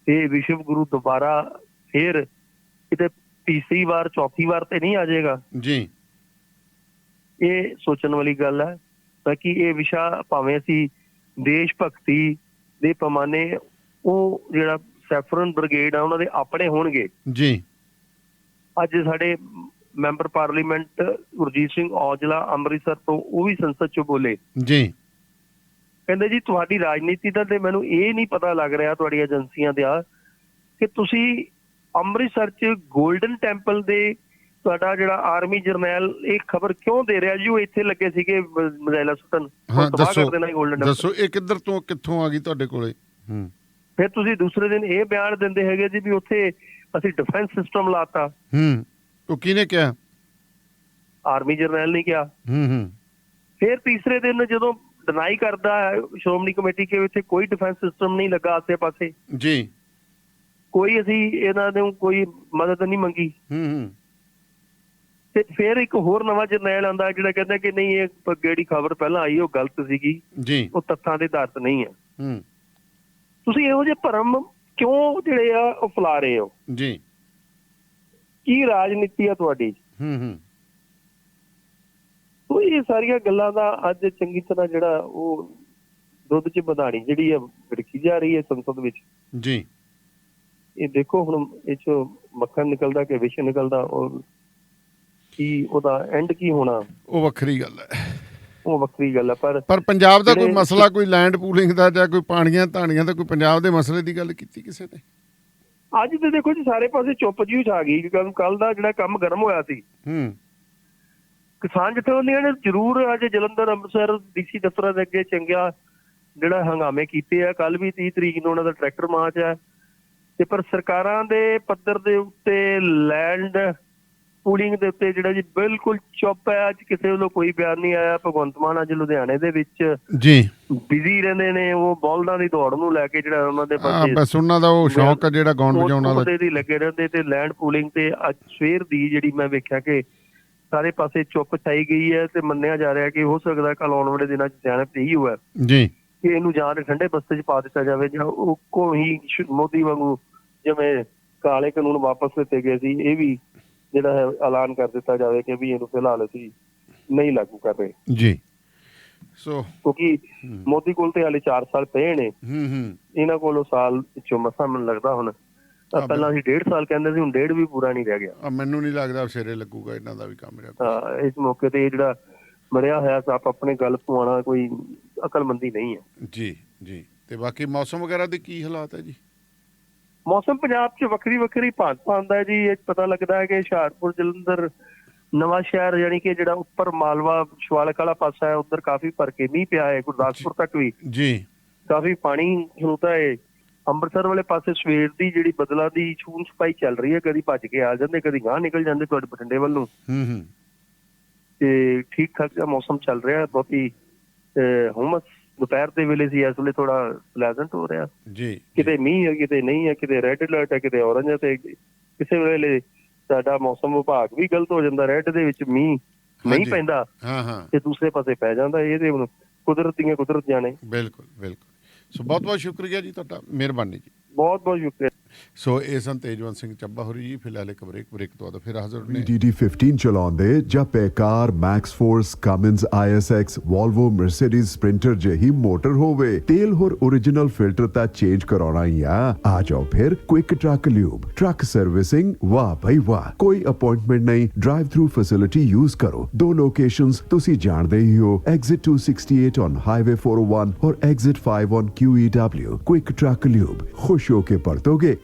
ਇਹ ਵਿਸ਼ਵ ਗੁਰੂ ਦੁਬਾਰਾ ਫੇਰ ਕਿਤੇ ਤੀਸਰੀ ਵਾਰ ਚੌਥੀ ਵਾਰ ਤੇ ਨਹੀਂ ਆ ਜਾਏਗਾ। ਜੀ। ਇਹ ਸੋਚਣ ਵਾਲੀ ਗੱਲ ਹੈ ਤਾਂ ਕਿ ਇਹ ਵਿਸ਼ਾ ਭਾਵੇਂ ਅਸੀਂ ਦੇਸ਼ ਭਗਤੀ ਦੇ ਪੈਮਾਨੇ ਉਹ ਜਿਹੜਾ ਸੈਫਰਨ ਬ੍ਰਿਗੇਡ ਆ ਉਹਨਾਂ ਦੇ ਆਪਣੇ ਹੋਣਗੇ। ਜੀ। ਅੱਜ ਸਾਡੇ ਮੈਂਬਰ ਪਾਰਲੀਮੈਂਟ ਗੁਰਜੀਤ ਸਿੰਘ ਔਜਲਾ ਅੰਮ੍ਰਿਤਸਰ ਤੋਂ ਉਹ ਵੀ ਸੰਸਦ ਚ ਬੋਲੇ। ਜੀ। ਕਹਿੰਦੇ ਜੀ ਤੁਹਾਡੀ ਰਾਜਨੀਤੀ ਦਾ ਤੇ ਮੈਨੂੰ ਇਹ ਨਹੀਂ ਪਤਾ ਲੱਗ ਰਿਹਾ ਤੁਹਾਡੀ ਏਜੰਸੀਆਂ ਦੇ ਆ ਕਿ ਤੁਸੀਂ ਅੰਮ੍ਰਿਤਸਰ ਚ 골ਡਨ ਟੈਂਪਲ ਦੇ ਤੁਹਾਡਾ ਜਿਹੜਾ ਆਰਮੀ ਜਰਨੈਲ ਇਹ ਖਬਰ ਕਿਉਂ ਦੇ ਰਿਹਾ? ਜੀ ਉਹ ਇੱਥੇ ਲੱਗੇ ਸੀਗੇ ਮਜ਼ਾਇਲਾ ਸੁਟਨ ਹਾਂ ਦੱਸੋ ਦੱਸੋ ਇਹ ਕਿੱਧਰ ਤੋਂ ਕਿੱਥੋਂ ਆ ਗਈ ਤੁਹਾਡੇ ਕੋਲੇ? ਹੂੰ। ਫਿਰ ਤੁਸੀਂ ਦੂਸਰੇ ਦਿਨ ਇਹ ਬਿਆਨ ਦਿੰਦੇ ਹੈਗੇ ਜੀ ਵੀ ਉੱਥੇ ਅਸੀਂ ਡਿਫੈਂਸ ਸਿਸਟਮ ਲਾਤਾ। ਹੂੰ। ਉਹ ਕਿਹਨੇ ਕਿਹਾ? ਆਰਮੀ ਜਰਨੈਲ ਨੇ ਕਿਹਾ। ਹੂੰ ਹੂੰ। ਫਿਰ ਤੀਸਰੇ ਦਿਨ ਜਦੋਂ ਡਿਨਾਈ ਕਰਦਾ ਸ਼੍ਰੋਮਣੀ ਕਮੇਟੀ ਕਿ ਇੱਥੇ ਕੋਈ ਡਿਫੈਂਸ ਸਿਸਟਮ ਨਹੀਂ ਲੱਗਾ ਆਸੇ-ਪਾਸੇ। ਜੀ। ਕੋਈ ਅਸੀਂ ਇਹਨਾਂ ਨੂੰ ਕੋਈ ਮਦਦ ਨਹੀਂ ਮੰਗੀ। ਹੂੰ ਹੂੰ। ਤੇ ਫਿਰ ਇੱਕ ਹੋਰ ਨਵਾਂ ਜਰਨੈਲ ਆਂਦਾ ਜਿਹੜਾ ਕਹਿੰਦਾ ਕਿ ਨਹੀਂ ਇਹ ਜਿਹੜੀ ਖਬਰ ਪਹਿਲਾਂ ਆਈ ਉਹ ਗਲਤ ਸੀਗੀ। ਜੀ। ਉਹ ਤੱਥਾਂ ਦੇ ਆਧਾਰਿਤ ਨਹੀਂ ਹੈ। ਹੂੰ। ਤੁਸੀਂ ਇਹੋ ਜਿਹੇ ਭਰਮ ਕਿਉਂ ਜਿਹੜੇ ਆ ਉਹ ਫੈਲਾ ਰਹੇ ਹੋ? ਜੀ। ਕੀ ਰਾਜਨੀਤੀ ਆ ਤੁਹਾਡੀ? ਹੂੰ ਹੂੰ। ਉਹ ਇਹ ਸਾਰੀਆਂ ਗੱਲਾਂ ਦਾ ਅੱਜ ਚੰਗੀ ਤਰ੍ਹਾਂ ਜਿਹੜਾ ਉਹ ਦੁੱਧ 'ਚ ਵਧਾਣੀ ਜਿਹੜੀ ਆ ਵਿੜਕੀ ਜਾ ਰਹੀ ਹੈ ਸੰਸਦ ਵਿੱਚ। ਜੀ। ਇਹ ਦੇਖੋ ਹੁਣ ਇਹ 'ਚੋਂ ਮੱਖਣ ਨਿਕਲਦਾ ਕਿ ਵਿਸ਼ ਨਿਕਲਦਾ ਉਹ ਕੀ ਉਹਦਾ ਐਂਡ ਕੀ ਹੋਣਾ? ਉਹ ਵੱਖਰੀ ਗੱਲ ਹੈ। ਉਹ ਵੱਖਰੀ ਗੱਲ ਹੈ ਪਰ ਪਰ ਪੰਜਾਬ ਦਾ ਕੋਈ ਮਸਲਾ ਕੋਈ ਲੈਂਡ ਪੂਲਿੰਗ ਦਾ ਜਾਂ ਕੋਈ ਪਾਣੀਆਂ ਧਾਣੀਆਂ ਦਾ ਕੋਈ ਪੰਜਾਬ ਦੇ ਮਸਲੇ ਦੀ ਗੱਲ ਕੀਤੀ ਕਿਸੇ ਨੇ? ਅੱਜ ਤੇ ਦੇਖੋ ਜੀ ਸਾਰੇ ਪਾਸੇ ਚੁੱਪ ਜੀ ਛਾ ਗਈ। ਕੱਲ ਕੱਲ ਦਾ ਜਿਹੜਾ ਕੰਮ ਗਰਮ ਹੋਇਆ ਸੀ। ਹੂੰ। ਕਿਸਾਨ ਜਥੇਬੰਦੀਆਂ ਨੇ ਜ਼ਰੂਰ ਅੱਜ ਜਲੰਧਰ ਅੰਮ੍ਰਿਤਸਰ ਡੀਸੀ ਦਫ਼ਤਰਾਂ ਦੇ ਅੱਗੇ ਚੰਗਿਆ ਜਿਹੜਾ ਹੰਗਾਮੇ ਕੀਤੇ ਆ। ਕੱਲ ਵੀ 30 ਤਰੀਕ ਨੂੰ ਉਹਨਾਂ ਦਾ ਟਰੈਕਟਰ ਮਾਰਚ ਹੈ। ਤੇ ਪਰ ਸਰਕਾਰਾਂ ਦੇ ਪੱਧਰ ਦੇ ਉੱਤੇ ਲੈਂਡ ਪੂਲਿੰਗ ਦੇ ਉੱਤੇ ਜਿਹੜਾ ਜੀ ਬਿਲਕੁਲ ਚੁੱਪ ਹੈ ਅੱਜ ਕਿਸੇ ਵੱਲੋਂ ਕੋਈ ਬਿਆਨ ਨਹੀਂ ਆਇਆ। ਭਗਵੰਤ ਮਾਨ ਅੱਜ ਲੁਧਿਆਣੇ ਦੇ ਵਿੱਚ ਜੀ। ਬਿਜ਼ੀ ਰਹਿੰਦੇ ਨੇ ਉਹ ਬੌਲਦਾਂ ਦੀ ਦੌੜ ਨੂੰ ਲੈ ਕੇ ਜਿਹੜਾ ਉਹਨਾਂ ਦੇ ਹਾਂ ਪਾਸੇ ਬਸ ਉਹਨਾਂ ਦਾ ਉਹ ਸ਼ੌਕ ਆ ਜਿਹੜਾ ਗਾਉਣ ਵਜਾਉਣ ਵਾਲਾ। ਉਹਦੇ ਦੀ ਲੱਗੇ ਰਹਿੰਦੇ ਤੇ ਲੈਂਡ ਪੂਲਿੰਗ ਤੇ ਅੱਜ ਸਵੇਰ ਦੀ ਜਿਹੜੀ ਮੈਂ ਵੇਖਿਆ ਕਿ ਸਾਰੇ ਪਾਸੇ ਚੁੱਪ ਛਾਈ ਗਈ ਹੈ ਤੇ ਮੰਨਿਆ ਜਾ ਰਿਹਾ ਕਿ ਹੋ ਸਕਦਾ ਕੱਲ ਆਉਣ ਵਾਲੇ ਦਿਨਾਂ 'ਚ ਸਿਆਣਪ ਇਹੀ ਹੋਇਆ। ਜੀ। ਕਿ ਇਹਨੂੰ ਜਾਂ ਠੰਡੇ ਬਸਤੇ 'ਚ ਪਾ ਦਿੱਤਾ ਜਾਵੇ ਜਾਂ ਉਹ ਕੋ ਹੀ ਸ਼- ਮੋਦੀ ਵਾਂਗੂ ਜਿਵੇਂ ਕਾਲੇ ਕਾਨੂੰਨ ਵਾਪਸ ਲਿੱਤੇ ਗਏ ਸੀ ਇਹ ਵੀ ਜਿਹੜਾ ਹੈ ਐਲਾਨ ਕਰ ਦਿੱਤਾ ਜਾਵੇ ਕਿ ਵੀ ਇਹਨੂੰ ਫਿਲਹਾਲ ਅਸੀਂ ਨਹੀਂ ਲਾਗੂ ਕਰ ਰਹੇ। ਜੀ। ਸੋ ਕਿਉਂਕਿ ਹੂੰ। ਮੋਦੀ ਕੋਲ ਤੇ ਹਾਲੇ 4 ਸਾਲ ਪਏ ਨੇ। ਹੂੰ ਹੂੰ। ਇਹਨਾਂ ਕੋਲੋਂ ਸਾਲ ਵਿੱਚੋਂ ਮਸਾ ਮੈਨੂੰ ਲੱਗਦਾ ਹੁਣ ਤਾਂ ਹਾਂ, ਪਹਿਲਾਂ ਅਸੀਂ ਡੇਢ ਸਾਲ ਕਹਿੰਦੇ ਸੀ ਹੁਣ ਡੇਢ ਵੀ ਪੂਰਾ ਨਹੀਂ ਰਹਿ ਗਿਆ। ਮੈਨੂੰ ਨਹੀਂ ਲੱਗਦਾ ਸਿਰੇ ਲੱਗੂਗਾ ਇਹਨਾਂ ਦਾ ਵੀ ਕੰਮ ਰਿਹਾ ਤਾਂ ਇਸ ਮੌਕੇ ਤੇ ਇਹ ਜਿਹੜਾ ਮਰਿਆ ਹੋਇਆ ਸੱਪ ਆਪਣੇ ਗੱਲ ਪਵਾਉਣਾ ਕੋਈ ਅਕਲਮੰਦੀ ਨਹੀਂ ਹੈ। ਜੀ ਜੀ। ਤੇ ਬਾਕੀ ਮੌਸਮ ਵਗੈਰਾ ਦੇ ਕੀ ਹਾਲਾਤ ਹੈ ਜੀ? ਮੌਸਮ ਪੰਜਾਬ 'ਚ ਵੱਖਰੀ ਵੱਖਰੀ ਭਾਂਤ ਪਾਉਂਦਾ ਹੈ ਜੀ। ਇਹ ਪਤਾ ਲੱਗਦਾ ਹੈ ਕਿ ਹੁਸ਼ਿਆਰਪੁਰ ਜਲੰਧਰ ਨਵਾਂ ਸ਼ਹਿਰ ਯਾਨੀ ਕਿ ਜਿਹੜਾ ਉੱਪਰ ਮਾਲਵਾ ਸ਼ਿਵਾਲਕ ਵਾਲਾ ਪਾਸਾ ਹੈ ਉੱਧਰ ਕਾਫੀ ਭਰ ਕੇ ਮੀਂਹ ਪਿਆ ਹੈ ਗੁਰਦਾਸਪੁਰ ਤੱਕ ਵੀ। ਜੀ। ਕਾਫੀ ਪਾਣੀ ਖਲੋਤਾ ਹੈ। ਅੰਮ੍ਰਿਤਸਰ ਵਾਲੇ ਪਾਸੇ ਸਵੇਰ ਦੀ ਜਿਹੜੀ ਬਦਲਾ ਦੀ ਛੂਨ ਛਪਾਈ ਚੱਲ ਰਹੀ ਹੈ ਕਦੀ ਭੱਜ ਕੇ ਆ ਜਾਂਦੇ ਕਦੀ ਗਾਂ ਨਿਕਲ ਜਾਂਦੇ ਤੁਹਾਡੇ ਬਠਿੰਡੇ ਵੱਲ। ਹੂੰ ਹੂੰ। ਤੇ ਠੀਕ ਠਾਕ ਜਿਹਾ ਮੌਸਮ ਚੱਲ ਰਿਹਾ ਹੈ। ਬਹੁਤੀ ਹੁਮਸ ਦੁਪਹਿਰ ਦੇ ਵੇਲੇ ਸੀ ਇਸ ਵੇਲੇ ਥੋੜਾ ਪਲੇਜ਼ੈਂਟ ਹੋ ਰਿਹਾ। ਜੀ ਕਿਤੇ ਮੀਂਹ ਹੈ ਕਿਤੇ ਨਹੀਂ ਹੈ ਕਿਤੇ ਰੈੱਡ ਅਲਰਟ ਹੈ ਕਿਤੇ ਔਰੰਜ ਹੈ ਤੇ ਕਿਸੇ ਵੇਲੇ ਸਾਡਾ ਮੌਸਮ ਵਿਭਾਗ ਵੀ ਗਲਤ ਹੋ ਜਾਂਦਾ ਰੈੱਡ ਦੇ ਵਿੱਚ ਮੀਂਹ ਨਹੀਂ। ਪੈਂਦਾ ਹਾਂ ਹਾਂ। ਤੇ ਦੂਸਰੇ ਪਾਸੇ ਪੈ ਜਾਂਦਾ ਇਹ ਤੇ ਕੁਦਰਤ ਦੀਆਂ ਕੁਦਰਤ ਜਾਣੇ ਬਿਲਕੁਲ ਬਿਲਕੁਲ। ਸੋ ਬਹੁਤ ਬਹੁਤ ਸ਼ੁਕਰੀਆ ਜੀ ਤੁਹਾਡਾ ਮਿਹਰਬਾਨੀ ਜੀ। ਬਹੁਤ ਬਹੁਤ ਸ਼ੁਕਰੀਆ। ਸੋ ਇਹ ਸਨ ਤੇਜਵੰਤ ਸਿੰਘ ਚੱਬਾ ਹੋਰੀ ਜੀ ਫਿਲਹਾਲ ਇੱਕ ਬ੍ਰੇਕ ਬ੍ਰੇਕ ਤੋਂ ਬਾਅਦ ਫਿਰ ਹਾਜ਼ਰ ਨੇ DD 15 ਚਲਾਉਂਦੇ ਜਾਂ Paccar max force Cummins ISX Volvo Mercedes Sprinter ਜਿਹੀ ਮੋਟਰ ਹੋਵੇ ਤੇਲ ਹੋਰ origignal ਫਿਲਟਰ ਤਾਂ ਚੇਂਜ ਕਰਾਉਣਾ ਹੀ ਆ ਆ ਜਾਓ ਫਿਰ quick truck lube truck servicing ਵਾਹ ਭਈ ਵਾਹ ਕੋਈ ਅਪਾਇੰਟਮੈਂਟ ਨਹੀਂ ਡਰਾਈਵ ਥਰੂ ਫੈਸਿਲਿਟੀ ਯੂਜ਼ ਕਰੋ ਦੋ ਲੋਕੇਸ਼ਨਸ ਤੁਸੀਂ ਜਾਣਦੇ ਹੀ ਹੋ exit 268 on highway 401 or exit 5 on QEW quick truck lube ਖੁਸ਼ ਹੋ ਕੇ ਪਰਤੋਗੇ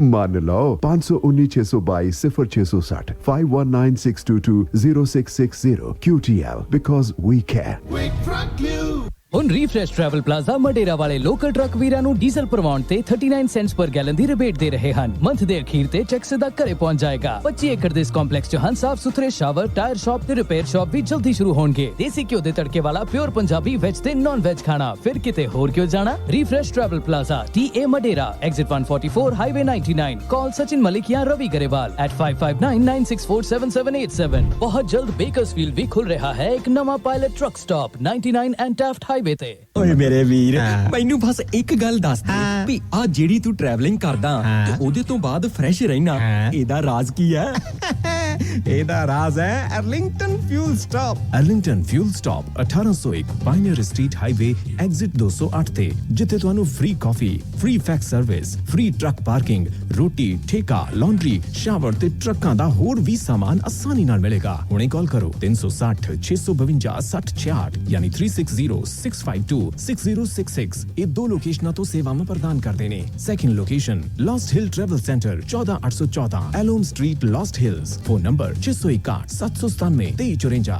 मान लाओ पाँच सौ उन्नीस छह सौ बाईस सिफर छह सौ साठ five one nine six two two zero six six zero Q T L because we can ਹੁਣ ਰੀਫਰੈਸ਼ ਟਰੈਵਲ ਪਲਾਜ਼ਾ ਮਡੇਰਾ ਵਾਲੇ ਲੋਕਲ ਟਰੱਕ ਵੀਰਾਂ ਨੂੰ ਡੀਜ਼ਲ ਭਰਵਾਉਣ ਤੇ 39 ਸੈਂਟਸ ਪਰ ਗੈਲਨ ਦੀ ਰਿਬੇਟ ਦੇ ਰਹੇ ਹਨ। ਮੰਥ ਦੇ ਅਖੀਰ ਤੇ ਚੈੱਕ ਸਿੱਧਾ ਘਰੇ ਪਹੁੰਚ ਜਾਏਗਾ। 25 ਏਕੜ ਦੇ ਇਸ ਕੰਪਲੈਕਸ 'ਚ ਹਨ ਸਾਫ਼ ਸੁਥਰੇ ਸ਼ਾਵਰ ਟਾਇਰ ਸ਼ਾਪ ਤੇ ਰਿਪੇਅਰ ਸ਼ਾਪ ਵੀ ਜਲਦੀ ਸ਼ੁਰੂ ਹੋਣਗੇ। ਦੇਸੀ ਘਿਓ ਦੇ ਤੜਕੇ ਵਾਲਾ ਪਿਓਰ ਪੰਜਾਬੀ ਵੈਜ ਤੇ ਨਾਨ ਵੈਜ ਖਾਣਾ। ਫਿਰ ਕਿਤੇ ਹੋਰ ਕਿਉਂ ਜਾਣਾ? Refresh travel plaza T A Madera exit 144 highway 99 call Sachin Malik ਜਾਂ ਰਵੀ ਗਰੇਵਾਲ at 5599647787 ਬਹੁਤ ਜਲਦ ਬੇਕਰਸਫੀਲਡ ਵੀ ਖੁੱਲ ਰਿਹਾ ਹੈ। ਇੱਕ ਨਵਾਂ pilot truck stop 99 and Taft highway highway ਤੇ ਓਏ ਮੇਰੇ ਵੀਰ ਮੈਨੂੰ ਬਸ ਇੱਕ ਗੱਲ ਦੱਸ ਦੇ ਵੀ ਆ ਜਿਹੜੀ ਤੂੰ ਟਰੈਵਲਿੰਗ ਕਰਦਾ ਤੇ ਉਹਦੇ ਤੋਂ ਬਾਅਦ ਫਰੈਸ਼ ਰਹਿਣਾ ਇਹਦਾ ਰਾਜ਼ ਕੀ ਹੈ? ਇਹਦਾ ਰਾਜ਼ ਹੈ Arlington fuel stop. Arlington fuel stop 1801 pioneer street highway, exit 208 ਤੇ, ਜਿੱਥੇ ਤੁਹਾਨੂੰ free coffee free fax service free truck parking ਰੋਟੀ, ਠੇਕਾ ਲਾਂਡਰੀ ਸ਼ਾਵਰ ਤੇ ਟਰੱਕਾਂ ਦਾ ਹੋਰ ਵੀ ਸਾਮਾਨ ਆਸਾਨੀ ਨਾਲ ਮਿਲੇਗਾ। ਹੁਣੇ ਕਾਲ ਕਰੋ 360 652 6066 ਯਾਨੀ 3606526066 ਇਹ ਦੋ ਲੋਕੇਸ਼ਨਾਂ ਤੋਂ ਸੇਵਾਵਾਂ ਪ੍ਰਦਾਨ ਕਰਦੇ ਨੇ। Second location Lost Hill travel center 14814 Elom street Lost Hills phone number छह सौ इक्याठ सात सौ सतानवे तेईस चौरंजा